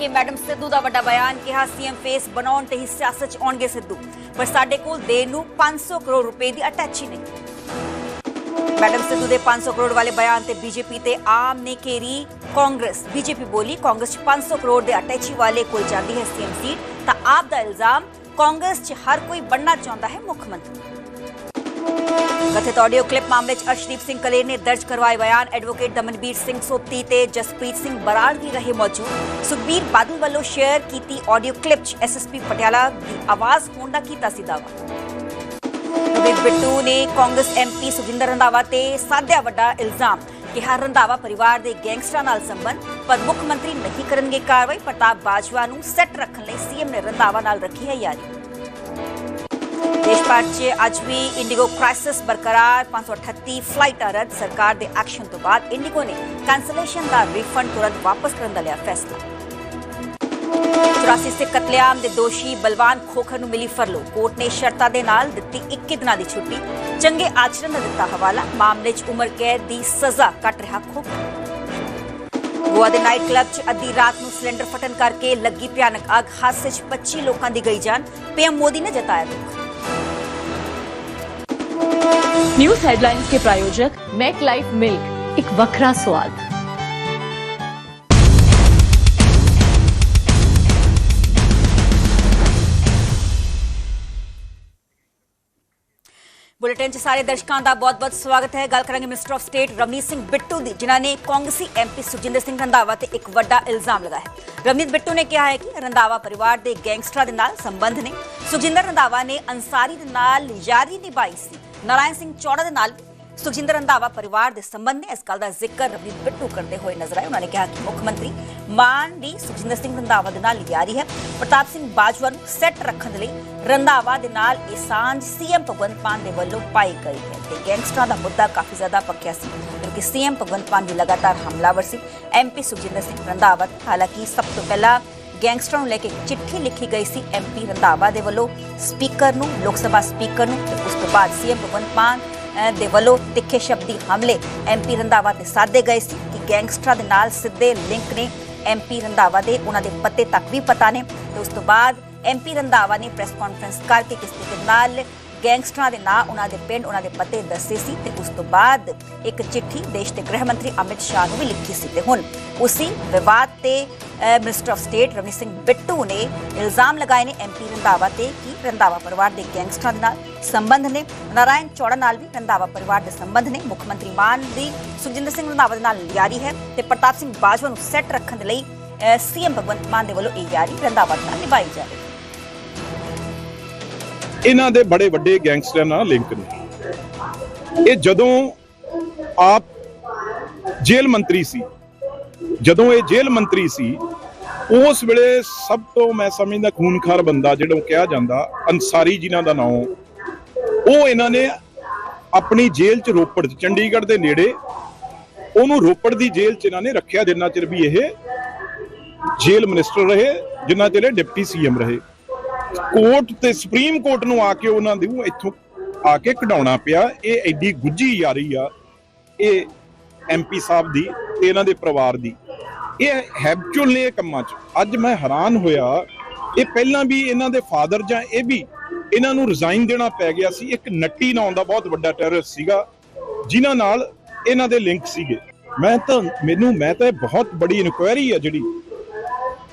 ਕੇ madam Sidhu ਦਾ ਵੱਡਾ ਬਿਆਨ ਕਿਹਾ ਸੀਐਮ ਫੇਸ ਬਣਾਉਣ ਤੇ ਹੀ ਸਿਆਸਤ 'ਚ ਆਉਣਗੇ ਸਿੱਧੂ। ਪਰ ਸਾਡੇ ਕੋਲ ਦੇਣ ਨੂੰ 500 ਕਰੋੜ ਰੁਪਏ ਦੀ ਅਟੈਚੀ ਨਹੀਂ। ਮੈਡਮ ਸਿੱਧੂ ਦੇ 500 ਕਰੋੜ ਵਾਲੇ ਬਿਆਨ ਤੇ ਬੀਜੇਪੀ ਤੇ ਆਮ ਨੇ ਘੇਰੀ ਕਾਂਗਰਸ। ਬੀਜੇਪੀ ਬੋਲੀ, ਕਾਂਗਰਸ 'ਚ 500 ਕਰੋੜ ਦੇ ਅਟੈਚੀ ਵਾਲੇ ਕੋਲ ਜਾਂਦੀ ਹੈ ਸੀਐਮ ਸੀਟ। ਤਾਂ ਆਪ ਦਾ ਇਲਜ਼ਾਮ ਕਾਂਗਰਸ 'ਚ ਹਰ ਕੋਈ ਬਣਨਾ ਚਾਹੁੰਦਾ ਹੈ ਮੁੱਖ ਮੰਤਰੀ। ਕਥਿਤ ਆਡੀਓ ਕਲਿੱਪ ਮਾਮਲੇ 'ਚ ਅਰਸ਼ਦੀਪ ਸਿੰਘ ਕਲੇਰ ਨੇ ਦਰਜ ਕਰਵਾਏ ਬਿਆਨ। ਐਡਵੋਕੇਟ ਦਮਨਵੀਰ ਸਿੰਘ ਸੋਪਤੀ ਤੇ ਜਸਪ੍ਰੀਤ ਸਿੰਘ ਬਰਾੜ ਵੀ ਰਹੇ ਮੌਜੂਦ। ਸੁਖਬੀਰ ਬਾਦਲ ਵੱਲੋਂ ਸ਼ੇਅਰ ਕੀਤੀ ਆਡੀਓ ਕਲਿੱਪ 'ਚ ਐਸਐਸਪੀ ਪਟਿਆਲਾ ਦੀ ਆਵਾਜ਼ ਹੋਣ ਦਾ ਕੀਤਾ ਸੀ ਦਾਅਵਾ। ਰਵੀ ਬਿੱਟੂ ਨੇ ਕਾਂਗਰਸ ਐਮਪੀ ਸੁਖਿੰਦਰ ਰੰਧਾਵਾ ਤੇ ਸਾਧਿਆ ਵੱਡਾ ਇਲਜ਼ਾਮ ਕਿਹਾ ਰੰਧਾਵਾ ਪਰਿਵਾਰ ਦੇ ਗੈਂਗਸਟਰਾਂ ਨਾਲ ਸੰਬੰਧ, ਪਰ ਮੁੱਖ ਮੰਤਰੀ ਨਹੀਂ ਕਰਨਗੇ ਕਾਰਵਾਈ, ਪ੍ਰਤਾਪ ਬਾਜਵਾ ਨੂੰ ਸੈੱਟ ਰੱਖਣ ਲਈ ਸੀਐਮ ਨੇ ਰੰਧਾਵਾ ਨਾਲ ਰੱਖੀ ਹੈ ਯਾਰੀ। ਦੇਸ਼ ਭਰ 'ਚ ਅੱਜ ਵੀ ਇੰਡੀਗੋ ਕ੍ਰਾਈਸਿਸ ਬਰਕਰਾਰ 538 ਫਲਾਈਟਾਂ ਰੱਦ, ਸਰਕਾਰ ਦੇ ਐਕਸ਼ਨ ਤੋਂ ਬਾਅਦ ਇੰਡੀਗੋ ਨੇ ਕੈਂਸਲੇਸ਼ਨ ਦਾ ਰਿਫੰਡ ਤੁਰੰਤ ਵਾਪਸ ਕਰਨ ਦਾ ਲਿਆ ਫੈਸਲਾ। 84 ਸਿੱਖ ਕਤਲੇਆਮ ਦੇ ਦੋਸ਼ੀ ਬਲਵਾਨ ਖੋਖਰ ਨੂੰ ਮਿਲੀ ਫਰਲੋ ਕੋਰਟ ਨੇ ਸ਼ਰਤਾਂ ਦੇ ਨਾਲ ਦਿੱਤੀ 21 ਦਿਨਾਂ ਦੀ ਛੁੱਟੀ। ਚੰਗੇ ਆਚਰਣ ਦਾ ਦਿੱਤਾ ਹਵਾਲਾ। ਮਾਮਲੇ 'ਚ ਉਮਰ ਕੈਦ ਦੀ ਸਜ਼ਾ ਕੱਟ ਰਿਹਾ ਖੋਖਰ। ਗੋਆ ਦੇ ਨਾਈਟ ਕਲੱਬ 'ਚ ਅੱਧੀ ਰਾਤ ਨੂੰ ਸਿਲੰਡਰ ਫਟਣ ਕਰਕੇ ਲੱਗੀ ਭਿਆਨਕ ਅੱਗ। ਹਾਦਸੇ 'ਚ 25 ਲੋਕਾਂ ਦੀ ਗਈ ਜਾਨ। ਪੀਐਮ ਮੋਦੀ ਨੇ ਜਤਾਇਆ ਦੁੱਖ। न्यूज हेडलाइंस के प्रायोजक मैक लाइफ मिल्क एक वखरा स्वाद ਬੁਲੇਟਿਨ 'ਚ ਸਾਰੇ ਦਰਸ਼ਕਾਂ ਦਾ ਬਹੁਤ-ਬਹੁਤ ਸਵਾਗਤ ਹੈ ਗੱਲ ਕਰਾਂਗੇ minister of state Ravneet Singh Bittu ਦੀ ਜਿਨ੍ਹਾਂ ਨੇ ਕਾਂਗਰਸੀ ਐਮਪੀ ਸੁਖਜਿੰਦਰ ਸਿੰਘ ਰੰਧਾਵਾ ਤੇ ਇੱਕ ਵੱਡਾ ਇਲਜ਼ਾਮ ਲਗਾਇਆ ਹੈ ਰਵਨੀਤ ਬਿੱਟੂ ਨੇ ਕਿਹਾ ਹੈ ਕਿ ਰੰਧਾਵਾ ਪਰਿਵਾਰ ਦੇ ਗੈਂਗਸਟਰਾਂ ਦੇ ਨਾਲ ਸੰਬੰਧ ਨੇ ਸੁਖਜਿੰਦਰ ਰੰਧਾਵਾ ਨੇ ਅੰਸਾਰੀ ਦੇ ਨਾਲ ਯਾਰੀ ਨਿਭਾਈ ਸੀ ਨਾਰਾਇਣ ਸਿੰਘ ਚੌੜਾ ਦੇ ਨਾਲ ਸੁਖਜਿੰਦਰ ਰੰਧਾਵਾ ਪਰਿਵਾਰ ਦੇ ਸੰਬੰਧ ਨੇ ਇਸ ਗੱਲ ਦਾ ਜ਼ਿਕਰ ਰਵਨੀਤ ਬਿੱਟੂ ਕਰਦੇ ਹੋਏ ਨਜ਼ਰ ਆਏ। ਉਹਨਾਂ ਨੇ ਕਿਹਾ ਕਿ ਮੁੱਖ ਮੰਤਰੀ ਮਾਨ ਦੀ ਸੁਖਜਿੰਦਰ ਸਿੰਘ ਰੰਧਾਵਾ ਦੇ ਨਾਲ ਯਾਰੀ ਹੈ। ਪ੍ਰਤਾਪ ਸਿੰਘ ਬਾਜਵਾ ਨੂੰ ਸੈੱਟ ਰੱਖਣ ਦੇ ਲਈ ਰੰਧਾਵਾ ਦੇ ਨਾਲ ਇਹ ਸਾਂਝ ਸੀਐਮ ਭਗਵੰਤ ਮਾਨ ਦੇ ਵੱਲੋਂ ਪਾਈ ਗਈ ਹੈ ਤੇ ਗੈਂਗਸਟਰਾਂ ਦਾ ਮੁੱਦਾ ਕਾਫੀ ਜ਼ਿਆਦਾ ਪੱਕਿਆ ਸੀ, ਕਿਉਂਕਿ ਸੀਐਮ ਭਗਵੰਤ ਮਾਨ ਦੀ ਲਗਾਤਾਰ ਹਮਲਾਵਰ ਸੀ। ਐਮਪੀ ਸੁਖਜਿੰਦਰ ਸਿੰਘ ਰੰਧਾਵਾ, ਹਾਲਾਂਕਿ ਸਭ ਤੋਂ ਪਹਿਲਾਂ ਗੈਂਗਸਟਰਾਂ ਨੂੰ ਲੈ ਕੇ ਇੱਕ ਚਿੱਠੀ ਲਿਖੀ ਗਈ ਸੀ ਐਮਪੀ ਰੰਧਾਵਾ ਦੇ ਵੱਲੋਂ। ਸਪੀਕਰ ਨੂੰ, ਲੋਕ ਸਭਾ ਸਪੀਕਰ ਨੂੰ ਤੇ ਉਸ ਤੋਂ ਬਾਅਦ ਸੀਐਮ ਭਗਵੰਤ ਮਾਨ ਦੇ ਵੱਲੋਂ ਤਿੱਖੇ ਸ਼ਬਦੀ ਹਮਲੇ। ਐਮਪੀ ਰੰਧਾਵਾ ਤੇ ਸਾਧੇ ਗਏ ਸੀ ਕਿ ਗੈਂਗਸਟਰਾਂ ਦੇ ਨਾਲ ਸਿੱਧੇ ਲਿੰਕ ਨੇ ਐਮਪੀ ਰੰਧਾਵਾ ਦੇ, ਉਹਨਾਂ ਦੇ ਪਤੇ ਤੱਕ ਵੀ ਪਤਾ ਨੇ। ਤੇ ਉਸ ਤੋਂ ਬਾਅਦ ਐਮਪੀ ਰੰਧਾਵਾ ਨੇ ਪ੍ਰੈਸ ਕਾਨਫਰੰਸ ਕਰਕੇ ਕਿਸ ਤਰੀਕੇ ਨਾਲ ਗੈਂਗਸਟਰਾਂ ਦੇ ਨਾਂ, ਉਹਨਾਂ ਦੇ ਪਿੰਡ, ਉਹਨਾਂ ਦੇ ਪਤੇ ਦੱਸੇ ਸੀ ਤੇ ਉਸ ਤੋਂ ਬਾਅਦ ਇੱਕ ਚਿੱਠੀ ਦੇਸ਼ ਦੇ ਗ੍ਰਹਿ ਮੰਤਰੀ ਅਮਿਤ ਸ਼ਾਹ ਨੂੰ ਵੀ ਲਿਖੀ ਸੀ। ਤੇ ਹੁਣ ਉਸੇ ਵਿਵਾਦ ਤੇ minister of state Ravneet Singh Bittu ਨੇ ਇਲਜ਼ਾਮ ਲਗਾਏ ਨੇ ਐਮਪੀ ਰੰਧਾਵਾ ਤੇ ਕਿ ਰੰਧਾਵਾ ਪਰਿਵਾਰ ਦੇ ਗੈਂਗਸਟਰਾਂ ਦੇ ਨਾਲ ਸੰਬੰਧ ਨੇ। ਨਾਰਾਇਣ ਚੌੜਾ ਨਾਲ ਵੀ ਰੰਧਾਵਾ ਪਰਿਵਾਰ ਦੇ ਸੰਬੰਧ ਨੇ। ਮੁੱਖ ਮੰਤਰੀ ਮਾਨ ਦੀ ਸੁਖਜਿੰਦਰ ਸਿੰਘ ਰੰਧਾਵਾ ਦੇ ਨਾਲ ਯਾਰੀ ਹੈ ਤੇ ਪ੍ਰਤਾਪ ਸਿੰਘ ਬਾਜਵਾ ਨੂੰ ਸੈੱਟ ਰੱਖਣ ਦੇ ਲਈ ਸੀਐਮ ਭਗਵੰਤ ਮਾਨ ਦੇ ਵੱਲੋਂ ਇਹ ਯਾਰੀ ਰੰਧਾਵਾ ਨਾਲ ਨਿਭਾਈ ਜਾ ਰਹੀ ਹੈ ਇਹਨਾਂ ਦੇ ਬੜੇ ਵੱਡੇ ਗੈਂਗਸਟਰ ਨਾਲ ਲਿੰਕ ਨੇ। ਇਹ ਜਦੋਂ ਆਪ ਜੇਲ੍ਹ ਮੰਤਰੀ ਸੀ ਜਦੋਂ ਇਹ ਜੇਲ੍ਹ ਮੰਤਰੀ ਸੀ, ਉਸ ਵੇਲੇ ਸਭ ਤੋਂ ਮੈਂ ਸਮਝਦਾ ਖੂਨਖਾਰ ਬੰਦਾ ਜਿਹੜਾ ਕਿਹਾ ਜਾਂਦਾ ਅੰਸਾਰੀ ਜਿਨ੍ਹਾਂ ਦਾ ਨਾਮ, ਉਹ ਇਹਨਾਂ ਨੇ ਆਪਣੀ ਜੇਲ੍ਹ ਚ ਰੋਪੜ ਚ, ਚੰਡੀਗੜ੍ਹ ਦੇ ਨੇੜੇ, ਉਹਨੂੰ ਰੋਪੜ ਦੀ ਜੇਲ੍ਹ ਚ ਇਹਨਾਂ ਨੇ ਰੱਖਿਆ ਜਿੰਨਾ ਚਿਰ ਵੀ ਇਹ ਜੇਲ੍ਹ ਮਿਨਿਸਟਰ ਰਹੇ, ਜਿੰਨਾ ਚਿਰ ਇਹ ਡਿਪਟੀ ਸੀਐਮ ਰਹੇ। ਕੋਰਟ ਤੇ ਸੁਪਰੀਮ ਕੋਰਟ ਨੂੰ ਆ ਕੇ ਉਹਨਾਂ ਦੀ ਇੱਥੋਂ ਆ ਕੇ ਕਢਾਉਣਾ ਪਿਆ, ਇਹ ਐਡੀ ਗੁੱਜੀ ਯਾਰੀ ਆ, ਇਹ ਐਮਪੀ ਸਾਹਿਬ ਦੀ ਤੇ ਇਹਨਾਂ ਦੇ ਪਰਿਵਾਰ ਦੀ। ਇਹ ਹੈਬਚੁਅਲ ਨੇ ਇਹ ਕੰਮਾਂ 'ਚ। ਅੱਜ ਮੈਂ ਹੈਰਾਨ ਹੋਇਆ, ਇਹ ਪਹਿਲਾਂ ਵੀ ਇਹਨਾਂ ਦੇ ਫਾਦਰ ਜਾਂ ਇਹ ਵੀ ਇਹਨਾਂ ਨੂੰ ਰਿਜ਼ਾਈਨ ਦੇਣਾ ਪੈ ਗਿਆ ਸੀ। ਇੱਕ ਨੱਟੀ ਨਾਮ ਦਾ ਬਹੁਤ ਵੱਡਾ ਟੈਰਰਿਸਟ ਸੀਗਾ, ਜਿਨ੍ਹਾਂ ਨਾਲ ਇਹਨਾਂ ਦੇ ਲਿੰਕ ਸੀਗੇ। ਮੈਂ ਤਾਂ, ਮੈਨੂੰ, ਮੈਂ ਤਾਂ ਇਹ ਬਹੁਤ ਬੜੀ ਇਨਕੁਆਇਰੀ ਹੈ ਜਿਹੜੀ।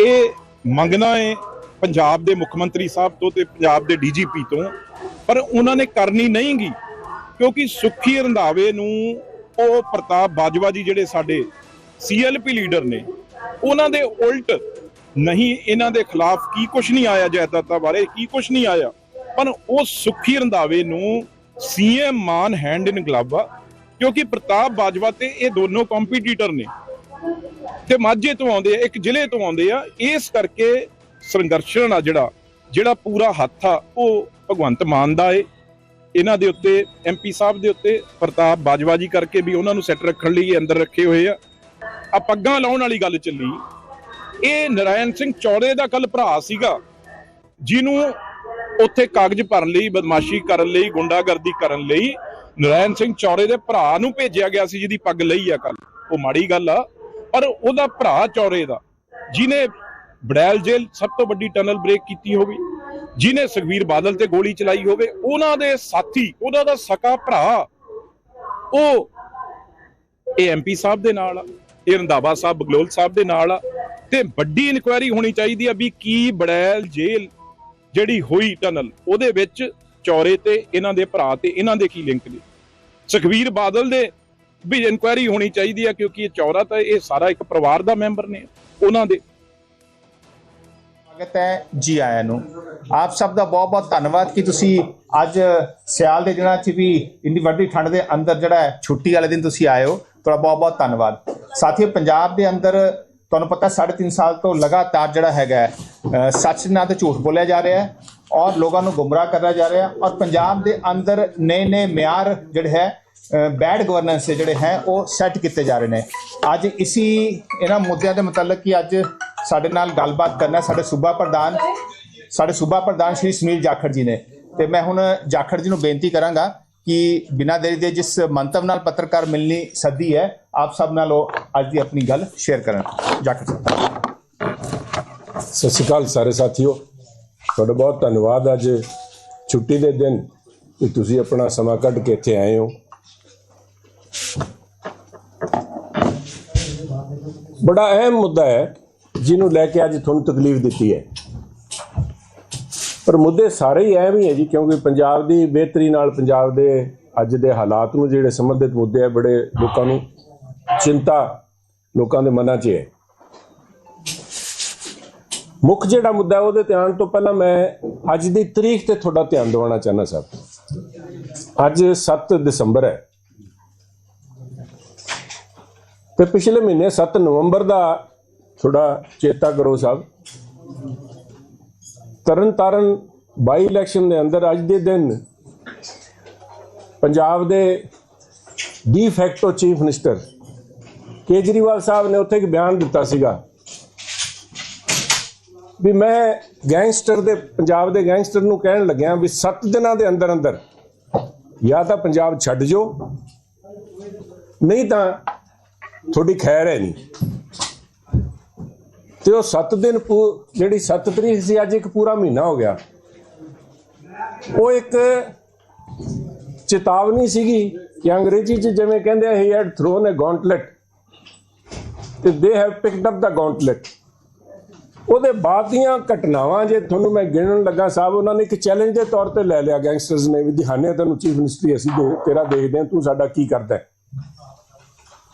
ਇਹ ਮੰਗਣਾ ਹੈ ਪੰਜਾਬ ਦੇ ਮੁੱਖ ਮੰਤਰੀ ਸਾਹਿਬ ਤੋਂ ਤੇ ਪੰਜਾਬ ਦੇ ਡੀਜੀਪੀ ਤੋਂ, ਪਰ ਉਹਨਾਂ ਨੇ ਕਰਨੀ ਨਹੀਂਗੀ ਕਿਉਂਕਿ ਸੁਖੀ ਰੰਧਾਵੇ ਨੂੰ ਉਹ ਪ੍ਰਤਾਪ ਬਾਜਵਾ ਜੀ ਜਿਹੜੇ ਸਾਡੇ ਸੀਐਲਪੀ ਲੀਡਰ ਨੇ, ਉਹਨਾਂ ਦੇ ਉਲਟ ਨਹੀਂ ਇਹਨਾਂ ਦੇ ਖਿਲਾਫ ਕੀ ਕੁਝ ਨਹੀਂ ਆਇਆ ਜਾਇਦਾਦਾਂ ਬਾਰੇ, ਕੀ ਕੁਝ ਨਹੀਂ ਆਇਆ। ਪਰ ਉਹ ਸੁਖੀ ਰੰਧਾਵੇ ਨੂੰ CM Mann hand in glove ਆ, ਕਿਉਂਕਿ ਪ੍ਰਤਾਪ ਬਾਜਵਾ ਤੇ ਇਹ ਦੋਨੋਂ ਕੰਪੀਟੀਟਰ ਨੇ। ਤੇ ਮਾਝੇ ਤੋਂ ਆਉਂਦੇ ਆ, ਇੱਕ ਜ਼ਿਲ੍ਹੇ ਤੋਂ ਆਉਂਦੇ ਆ, ਇਸ ਕਰਕੇ ਸੰਘਰਸ਼ਣ ਆ ਜਿਹੜਾ ਜਿਹੜਾ ਪੂਰਾ ਹੱਥ ਆ, ਉਹ ਭਗਵੰਤ ਮਾਨ ਦਾ ਏ। ਇਹਨਾਂ ਦੇ ਉੱਤੇ ਐਮਪੀ ਸਾਹਿਬ ਦੇ ਉੱਤੇ ਪ੍ਰਤਾਪ ਬਾਜਵਾ ਜੀ ਕਰਕੇ ਵੀ ਉਹਨਾਂ ਨੂੰ ਸੈੱਟ ਰੱਖਣ ਲਈ ਅੰਦਰ ਰੱਖੇ ਹੋਏ ਆ। ਆ ਪੱਗਾਂ ਲਾਉਣ ਵਾਲੀ ਗੱਲ ਚੱਲੀ। ਇਹ ਨਰਾਇਣ ਸਿੰਘ ਚੌੜੇ ਦਾ ਕੱਲ ਭਰਾ ਸੀਗਾ, ਜਿਹਨੂੰ ਉੱਥੇ ਕਾਗਜ਼ ਭਰਨ ਲਈ, ਬਦਮਾਸ਼ੀ ਕਰਨ ਲਈ, ਗੁੰਡਾਗਰਦੀ ਕਰਨ ਲਈ ਨਰਾਇਣ ਸਿੰਘ ਚੌੜੇ ਦੇ ਭਰਾ ਨੂੰ ਭੇਜਿਆ ਗਿਆ ਸੀ, ਜਿਹਦੀ ਪੱਗ ਲਈ ਆ ਕੱਲ ਉਹ ਮਾੜੀ ਗੱਲ ਆ, ਪਰ ਉਹਦਾ ਭਰਾ ਚੌਰੇ ਦਾ, ਜਿਹਨੇ ਬੜੈਲ ਜੇਲ੍ਹ ਸਭ ਤੋਂ ਵੱਡੀ ਟਨਲ ਬ੍ਰੇਕ ਕੀਤੀ ਹੋਵੇ। ਜਿਨੇ ਸੁਖਵੀਰ ਬਾਦਲ ਤੇ ਗੋਲੀ ਚਲਾਈ ਹੋਵੇ, ਉਹਨਾਂ ਦੇ ਸਾਥੀ, ਉਹਨਾਂ ਦਾ ਸਕਾ ਭਰਾ, ਉਹ ਇਹ ਐਮਪੀ ਸਾਹਿਬ ਦੇ ਨਾਲ ਆ, ਇਹ ਰੰਧਾਵਾ ਸਾਹਿਬ, ਬਗਲੋਲ ਸਾਹਿਬ ਦੇ ਨਾਲ ਆ, ਤੇ ਵੱਡੀ ਇਨਕੁਆਇਰੀ ਹੋਣੀ ਚਾਹੀਦੀ ਆ ਵੀ ਕੀ ਬੜੈਲ ਜੇਲ੍ਹ ਜਿਹੜੀ ਹੋਈ ਟਨਲ, ਉਹਦੇ ਵਿੱਚ ਚੌਰੇ ਤੇ, ਇਹਨਾਂ ਦੇ ਭਰਾ ਤੇ, ਇਹਨਾਂ ਦੇ ਕੀ ਲਿੰਕ ਨੇ? ਸੁਖਵੀਰ ਬਾਦਲ ਦੇ ਵੀ ਇਨਕੁਆਇਰੀ ਹੋਣੀ ਚਾਹੀਦੀ ਆ ਕਿਉਂਕਿ ਇਹ ਚੌਰਾ ਤਾਂ ਇਹ ਸਾਰਾ ਇੱਕ ਪਰਿਵਾਰ ਦਾ ਮੈਂਬਰ ਨੇ, ਉਹਨਾਂ ਦੇ। ਸਵਾਗਤ ਹੈ ਜੀ ਆਇਆਂ ਨੂੰ। ਆਪ ਸਭ ਦਾ ਬਹੁਤ ਬਹੁਤ ਧੰਨਵਾਦ ਕਿ ਤੁਸੀਂ ਅੱਜ ਸਿਆਲ ਦੇ ਦਿਨਾਂ 'ਚ ਵੀ ਇੰਨੀ ਵੱਡੀ ਠੰਡ ਦੇ ਅੰਦਰ ਜਿਹੜਾ ਛੁੱਟੀ ਵਾਲੇ ਦਿਨ ਤੁਸੀਂ ਆਏ ਹੋ। ਤੁਹਾਡਾ ਬਹੁਤ ਬਹੁਤ ਧੰਨਵਾਦ। ਸਾਥੀਓ, ਪੰਜਾਬ ਦੇ ਅੰਦਰ ਤੁਹਾਨੂੰ ਪਤਾ 3.5 ਸਾਲ ਤੋਂ ਲਗਾਤਾਰ ਜਿਹੜਾ ਹੈਗਾ ਸੱਚ ਨਾ ਤੇ ਝੂਠ ਬੋਲਿਆ ਜਾ ਰਿਹਾ ਹੈ ਔਰ ਲੋਕਾਂ ਨੂੰ ਗੁੰਮਰਾਹ ਕਰਿਆ ਜਾ ਰਿਹਾ ਔਰ ਪੰਜਾਬ ਦੇ ਅੰਦਰ ਨਏ ਨਏ ਮਿਆਰ ਜਿਹੜੇ ਹੈ ਬੈਡ ਗਵਰਨੈਂਸ ਜਿਹੜੇ ਹੈ, ਉਹ ਸੈੱਟ ਕੀਤੇ ਜਾ ਰਹੇ ਨੇ। ਅੱਜ ਇਸੀ ਇਹਨਾਂ ਮੁੱਦਿਆਂ ਦੇ ਮੁਤਲਕ ਕਿ ਅੱਜ ਸਾਡੇ ਨਾਲ ਗੱਲਬਾਤ ਕਰਨਾ ਸਾਡੇ ਸੂਬਾ ਪ੍ਰਧਾਨ, ਸਾਡੇ ਸੂਬਾ ਪ੍ਰਧਾਨ ਸ਼੍ਰੀ ਸੁਨੀਲ ਜਾਖੜ ਜੀ ਨੇ। ਤੇ ਮੈਂ ਹੁਣ ਜਾਖੜ ਜੀ ਨੂੰ ਬੇਨਤੀ ਕਰਾਂਗਾ ਕਿ ਬਿਨਾਂ ਦੇਰੀ ਦੇ ਜਿਸ ਮੰਤਵ ਨਾਲ ਪੱਤਰਕਾਰ ਮਿਲਣੀ ਸੱਦੀ ਹੈ, ਆਪ ਸਭ ਨਾਲ ਉਹ ਅੱਜ ਦੀ ਆਪਣੀ ਗੱਲ ਸ਼ੇਅਰ ਕਰਨ। ਜਾਖੜ ਸਾਹਿਬ ਸਤਿ ਸ਼੍ਰੀ ਅਕਾਲ ਸਾਰੇ ਸਾਥੀਓ। ਤੁਹਾਡਾ ਬਹੁਤ ਧੰਨਵਾਦ ਅੱਜ ਛੁੱਟੀ ਦੇ ਦਿਨ ਕਿ ਤੁਸੀਂ ਆਪਣਾ ਸਮਾਂ ਕੱਢ ਕੇ ਇੱਥੇ ਆਏ ਹੋ। ਬੜਾ ਅਹਿਮ ਮੁੱਦਾ ਹੈ ਜਿਹਨੂੰ ਲੈ ਕੇ ਅੱਜ ਤੁਹਾਨੂੰ ਤਕਲੀਫ ਦਿੱਤੀ ਹੈ। ਪਰ ਮੁੱਦੇ ਸਾਰੇ ਹੀ ਐਵੇਂ ਹੀ ਹੈ ਜੀ, ਕਿਉਂਕਿ ਪੰਜਾਬ ਦੀ ਬਿਹਤਰੀ ਨਾਲ ਪੰਜਾਬ ਦੇ ਅੱਜ ਦੇ ਹਾਲਾਤ ਨੂੰ ਜਿਹੜੇ ਸੰਬੰਧਿਤ ਮੁੱਦੇ ਆ, ਬੜੇ ਲੋਕਾਂ ਨੂੰ ਚਿੰਤਾ ਲੋਕਾਂ ਦੇ ਮਨਾਂ 'ਚ ਹੈ ਮੁੱਖ ਜਿਹੜਾ ਮੁੱਦਾ ਉਹਦੇ ਧਿਆਨ ਤੋਂ ਪਹਿਲਾਂ ਮੈਂ ਅੱਜ ਦੀ ਤਰੀਕ ਤੇ ਤੁਹਾਡਾ ਧਿਆਨ ਦਿਵਾਉਣਾ ਚਾਹੁੰਦਾ ਸਾਹਿਬ ਅੱਜ 7 ਦਸੰਬਰ ਹੈ। ਤੇ ਪਿਛਲੇ ਮਹੀਨੇ 7 ਨਵੰਬਰ ਦਾ ਥੋੜਾ ਚੇਤਾ ਕਰੋ ਸਾਹਿਬ ਤਰਨ ਤਾਰਨ ਬਾਈ ਇਲੈਕਸ਼ਨ ਦੇ ਅੰਦਰ ਅੱਜ ਦੇ ਦਿਨ ਪੰਜਾਬ ਦੇ de facto chief minister Kejriwal Sahib ਨੇ ਉੱਥੇ ਇੱਕ ਬਿਆਨ ਦਿੱਤਾ ਸੀਗਾ ਵੀ ਮੈਂ ਗੈਂਗਸਟਰ ਦੇ, ਪੰਜਾਬ ਦੇ ਗੈਂਗਸਟਰ ਨੂੰ ਕਹਿਣ ਲੱਗਿਆ ਵੀ 7 ਦਿਨਾਂ ਦੇ ਅੰਦਰ ਅੰਦਰ ਜਾਂ ਤਾਂ ਪੰਜਾਬ ਛੱਡ ਜੋ ਨਹੀਂ ਤਾਂ ਤੁਹਾਡੀ ਖੈਰ ਹੈ ਨਹੀਂ। ਤੇ ਉਹ 7 ਦਿਨ ਪੂ- ਜਿਹੜੀ 7 ਤਰੀਕ ਸੀ, ਅੱਜ ਇੱਕ ਪੂਰਾ ਮਹੀਨਾ ਹੋ ਗਿਆ। ਉਹ ਇੱਕ ਚੇਤਾਵਨੀ ਸੀਗੀ ਕਿ ਅੰਗਰੇਜ਼ੀ ਚ ਜਿਵੇਂ ਕਹਿੰਦੇ he had thrown a gauntlet ਤੇ they have picked up the gauntlet ਉਹਦੇ ਬਾਅਦ ਦੀਆਂ ਘਟਨਾਵਾਂ, ਜੇ ਤੁਹਾਨੂੰ ਮੈਂ ਗਿਣਨ ਲੱਗਾ, ਸਾਹਿਬ, ਉਹਨਾਂ ਨੇ ਇੱਕ ਚੈਲੰਜ ਦੇ ਤੌਰ ਤੇ ਲੈ ਲਿਆ ਗੈਂਗਸਟਰਸ ਨੇ ਵੀ ਦਿਹਾਨੇ ਤੈਨੂੰ ਚੀਫ ਮਿਨਿਸਟਰੀ ਅਸੀਂ ਦੇ, ਤੇਰਾ ਦੇਖਦੇ ਹਾਂ, ਤੂੰ ਸਾਡਾ ਕੀ ਕਰਦਾ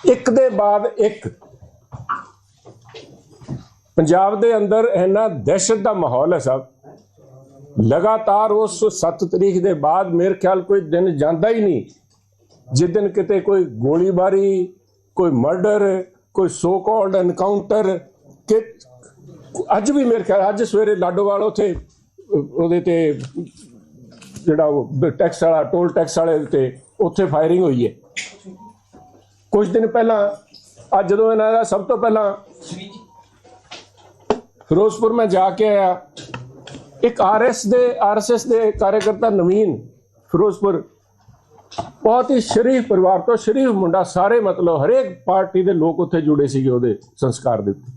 ਇੱਕ ਦੇ ਬਾਅਦ ਇੱਕ ਪੰਜਾਬ ਦੇ ਅੰਦਰ ਇੰਨਾ ਦਹਿਸ਼ਤ ਦਾ ਮਾਹੌਲ ਹੈ ਸਾਹਿਬ ਲਗਾਤਾਰ ਉਸ 7 ਤਰੀਕ ਦੇ ਬਾਅਦ ਮੇਰੇ ਖਿਆਲ ਕੋਈ ਦਿਨ ਜਾਂਦਾ ਹੀ ਨਹੀਂ। ਜਿਸ ਦਿਨ ਕਿਤੇ ਕੋਈ ਗੋਲੀਬਾਰੀ, ਕੋਈ ਮਰਡਰ, ਕੋਈ ਸੋ ਕਾਲਡ ਐਨਕਾਊਂਟਰ ਕਿ ਅੱਜ ਵੀ ਮੇਰੇ ਖਿਆਲ ਅੱਜ ਸਵੇਰੇ ਲਾਡੋਵਾਲ ਉਥੇ, ਉਹਦੇ ਤੇ ਜਿਹੜਾ ਉਹ ਟੈਕਸ ਵਾਲਾ, ਟੋਲ ਟੈਕਸ ਵਾਲੇ ਤੇ ਉੱਥੇ ਫਾਇਰਿੰਗ ਹੋਈ ਹੈ। ਕੁਝ ਦਿਨ ਪਹਿਲਾਂ, ਅੱਜ ਜਦੋਂ ਇਹਨਾਂ ਦਾ ਸਭ ਤੋਂ ਪਹਿਲਾਂ ਫਿਰੋਜ਼ਪੁਰ ਮੈਂ ਜਾ ਕੇ ਆਇਆ। ਇੱਕ ਆਰਐਸ ਦੇ ਆਰਐਸਐਸ ਦੇ ਕਾਰਜਕਰਤਾ ਨਵੀਨ ਫਿਰੋਜ਼ਪੁਰ। ਬਹੁਤ ਹੀ ਸ਼ਰੀਫ ਪਰਿਵਾਰ ਤੋਂ ਸ਼ਰੀਫ ਮੁੰਡਾ, ਸਾਰੇ ਮਤਲਬ ਹਰੇਕ ਪਾਰਟੀ ਦੇ ਲੋਕ ਉੱਥੇ ਜੁੜੇ ਸੀਗੇ ਉਹਦੇ ਸੰਸਕਾਰ ਦੇ ਉੱਤੇ।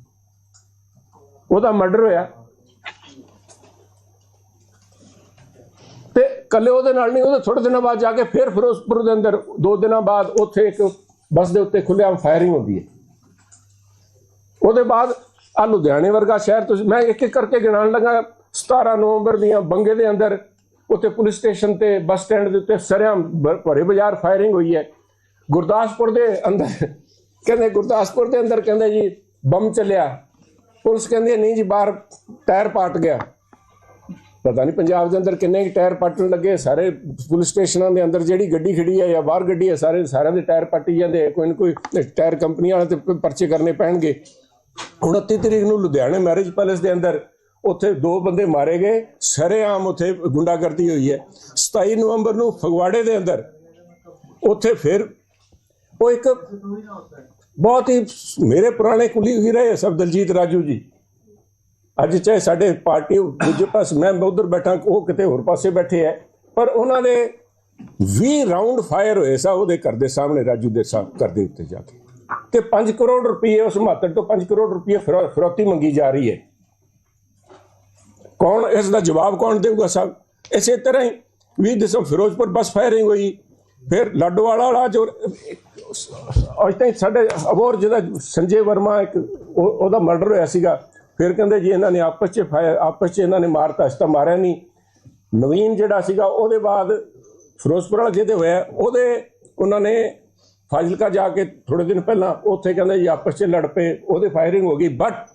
ਉਹਦਾ ਮਰਡਰ ਹੋਇਆ। ਤੇ ਕੱਲੇ ਉਹਦੇ ਨਾਲ ਨਹੀਂ, ਉਹਦੇ ਥੋੜੇ ਦਿਨਾਂ ਬਾਅਦ ਜਾ ਕੇ ਫਿਰ ਫਿਰੋਜ਼ਪੁਰ ਦੇ ਅੰਦਰ ਦੋ ਦਿਨਾਂ ਬਾਅਦ ਉੱਥੇ ਇੱਕ ਬੱਸ ਦੇ ਉੱਤੇ ਖੁੱਲ੍ਹੇਆਮ ਫਾਇਰਿੰਗ ਹੁੰਦੀ ਹੈ। ਉਹਦੇ ਬਾਅਦ ਆ ਲੁਧਿਆਣੇ ਵਰਗਾ ਸ਼ਹਿਰ ਤੁਸੀਂ ਮੈਂ ਇੱਕ ਇੱਕ ਕਰਕੇ ਗਿਣਾਉਣ ਲੱਗਾ। 17 ਨਵੰਬਰ ਦੀਆਂ ਬੰਗੇ ਦੇ ਅੰਦਰ ਉੱਥੇ ਪੁਲਿਸ ਸਟੇਸ਼ਨ ਤੇ ਬੱਸ ਸਟੈਂਡ ਦੇ ਉੱਤੇ ਸਰਿਆਮ ਭ- ਭਰੇ ਬਾਜ਼ਾਰ ਫਾਇਰਿੰਗ ਹੋਈ ਹੈ। ਗੁਰਦਾਸਪੁਰ ਦੇ ਅੰਦਰ ਕਹਿੰਦੇ ਗੁਰਦਾਸਪੁਰ ਦੇ ਅੰਦਰ ਕਹਿੰਦੇ ਜੀ ਬੰਮ ਚੱਲਿਆ। ਪੁਲਿਸ ਕਹਿੰਦੀ ਨਹੀਂ ਜੀ, ਬਾਹਰ ਟਾਇਰ ਪਾਟ ਗਿਆ। ਪਤਾ ਨਹੀਂ ਪੰਜਾਬ ਦੇ ਅੰਦਰ ਕਿੰਨੇ ਕੁ ਟਾਇਰ ਪਾਟਣ ਲੱਗੇ। ਸਾਰੇ ਪੁਲਿਸ ਸਟੇਸ਼ਨਾਂ ਦੇ ਅੰਦਰ ਜਿਹੜੀ ਗੱਡੀ ਖੜੀ ਹੈ ਜਾਂ ਬਾਹਰ ਗੱਡੀ ਹੈ, ਸਾਰੇ ਸਾਰਿਆਂ ਦੇ ਟਾਇਰ ਪਾਟੀ ਜਾਂਦੇ ਕੋਈ ਨਾ ਕੋਈ ਟਾਇਰ ਕੰਪਨੀ ਵਾਲੇ ਤੇ ਪਰਚੇ ਕਰਨੇ ਪੈਣਗੇ। 29 ਤਰੀਕ ਨੂੰ ਲੁਧਿਆਣੇ ਮੈਰਿਜ ਪੈਲੇਸ ਦੇ ਅੰਦਰ ਉੱਥੇ ਦੋ ਬੰਦੇ ਮਾਰੇ ਗਏ। ਸਰੇਆਮ ਉੱਥੇ ਗੁੰਡਾਗਰਦੀ ਹੋਈ ਹੈ। 27 ਨਵੰਬਰ ਨੂੰ ਫਗਵਾੜੇ ਦੇ ਅੰਦਰ ਉੱਥੇ ਫਿਰ ਉਹ ਇੱਕ ਬਹੁਤ ਹੀ ਮੇਰੇ ਪੁਰਾਣੇ ਕੁਲੀ ਹੀ ਰਹੇ ਸਭ ਦਲਜੀਤ ਰਾਜੂ ਜੀ। ਅੱਜ ਚਾਹੇ ਸਾਡੇ ਪਾਰਟੀ ਦੂਜੇ ਪਾਸੇ ਮੈਂ ਉਧਰ ਬੈਠਾ, ਉਹ ਕਿਤੇ ਹੋਰ ਪਾਸੇ ਬੈਠੇ ਹੈ। ਪਰ ਉਹਨਾਂ ਦੇ 20 ਰਾਉਂਡ ਫਾਇਰ ਹੋਏ ਸਾ ਉਹਦੇ ਘਰ ਦੇ ਸਾਹਮਣੇ, ਰਾਜੂ ਦੇ ਸਾਹ ਘਰ ਦੇ ਉੱਤੇ ਜਾ ਕੇ। ਤੇ 5 ਕਰੋੜ ਰੁਪਏ ਉਸ ਮਾਤੜ ਤੋਂ 5 ਕਰੋੜ ਰੁਪਏ ਫਿਰੌ- ਫਿਰੌਤੀ ਮੰਗੀ ਜਾ ਰਹੀ ਹੈ। ਕੌਣ ਇਸ ਦਾ ਜਵਾਬ ਕੌਣ ਦੇਊਗਾ ਸਾਹਿਬ ਇਸੇ ਤਰ੍ਹਾਂ ਹੀ 20 ਦਸੰਬਰ ਫਿਰੋਜ਼ਪੁਰ ਬੱਸ ਫਾਇਰਿੰਗ ਹੋਈ, ਫਿਰ ਲਾਡੋਵਾਲਾ ਵਾਲਾ ਜੋ ਅੱਜ ਤਾਈਂ ਸਾਡੇ ਅਬੋਰ ਜਿਹਦਾ ਸੰਜੇ ਵਰਮਾ ਇੱਕ, ਉਹ- ਉਹਦਾ ਮਰਡਰ ਹੋਇਆ ਸੀਗਾ। ਫਿਰ ਕਹਿੰਦੇ ਜੀ ਇਹਨਾਂ ਨੇ ਆਪਸ 'ਚ ਫਾਇਰ, ਆਪਸ 'ਚ ਇਹਨਾਂ ਨੇ ਮਾਰਤਾ ਇਸ ਤਾਂ ਮਾਰਿਆ ਨਹੀਂ। ਨਵੀਨ ਜਿਹੜਾ ਸੀਗਾ, ਉਹਦੇ ਬਾਅਦ ਫਿਰੋਜ਼ਪੁਰ ਵਾਲਾ ਜਿਹਦੇ ਹੋਇਆ, ਉਹਦੇ, ਉਹਨਾਂ ਨੇ ਫਾਜ਼ਿਲਕਾ ਜਾ ਕੇ ਥੋੜੇ ਦਿਨ ਪਹਿਲਾਂ ਉੱਥੇ ਕਹਿੰਦੇ ਜੀ ਆਪਸ 'ਚ ਲੜ ਪਏ, ਉਹਦੇ ਫਾਇਰਿੰਗ ਹੋ ਗਈ। ਬਟ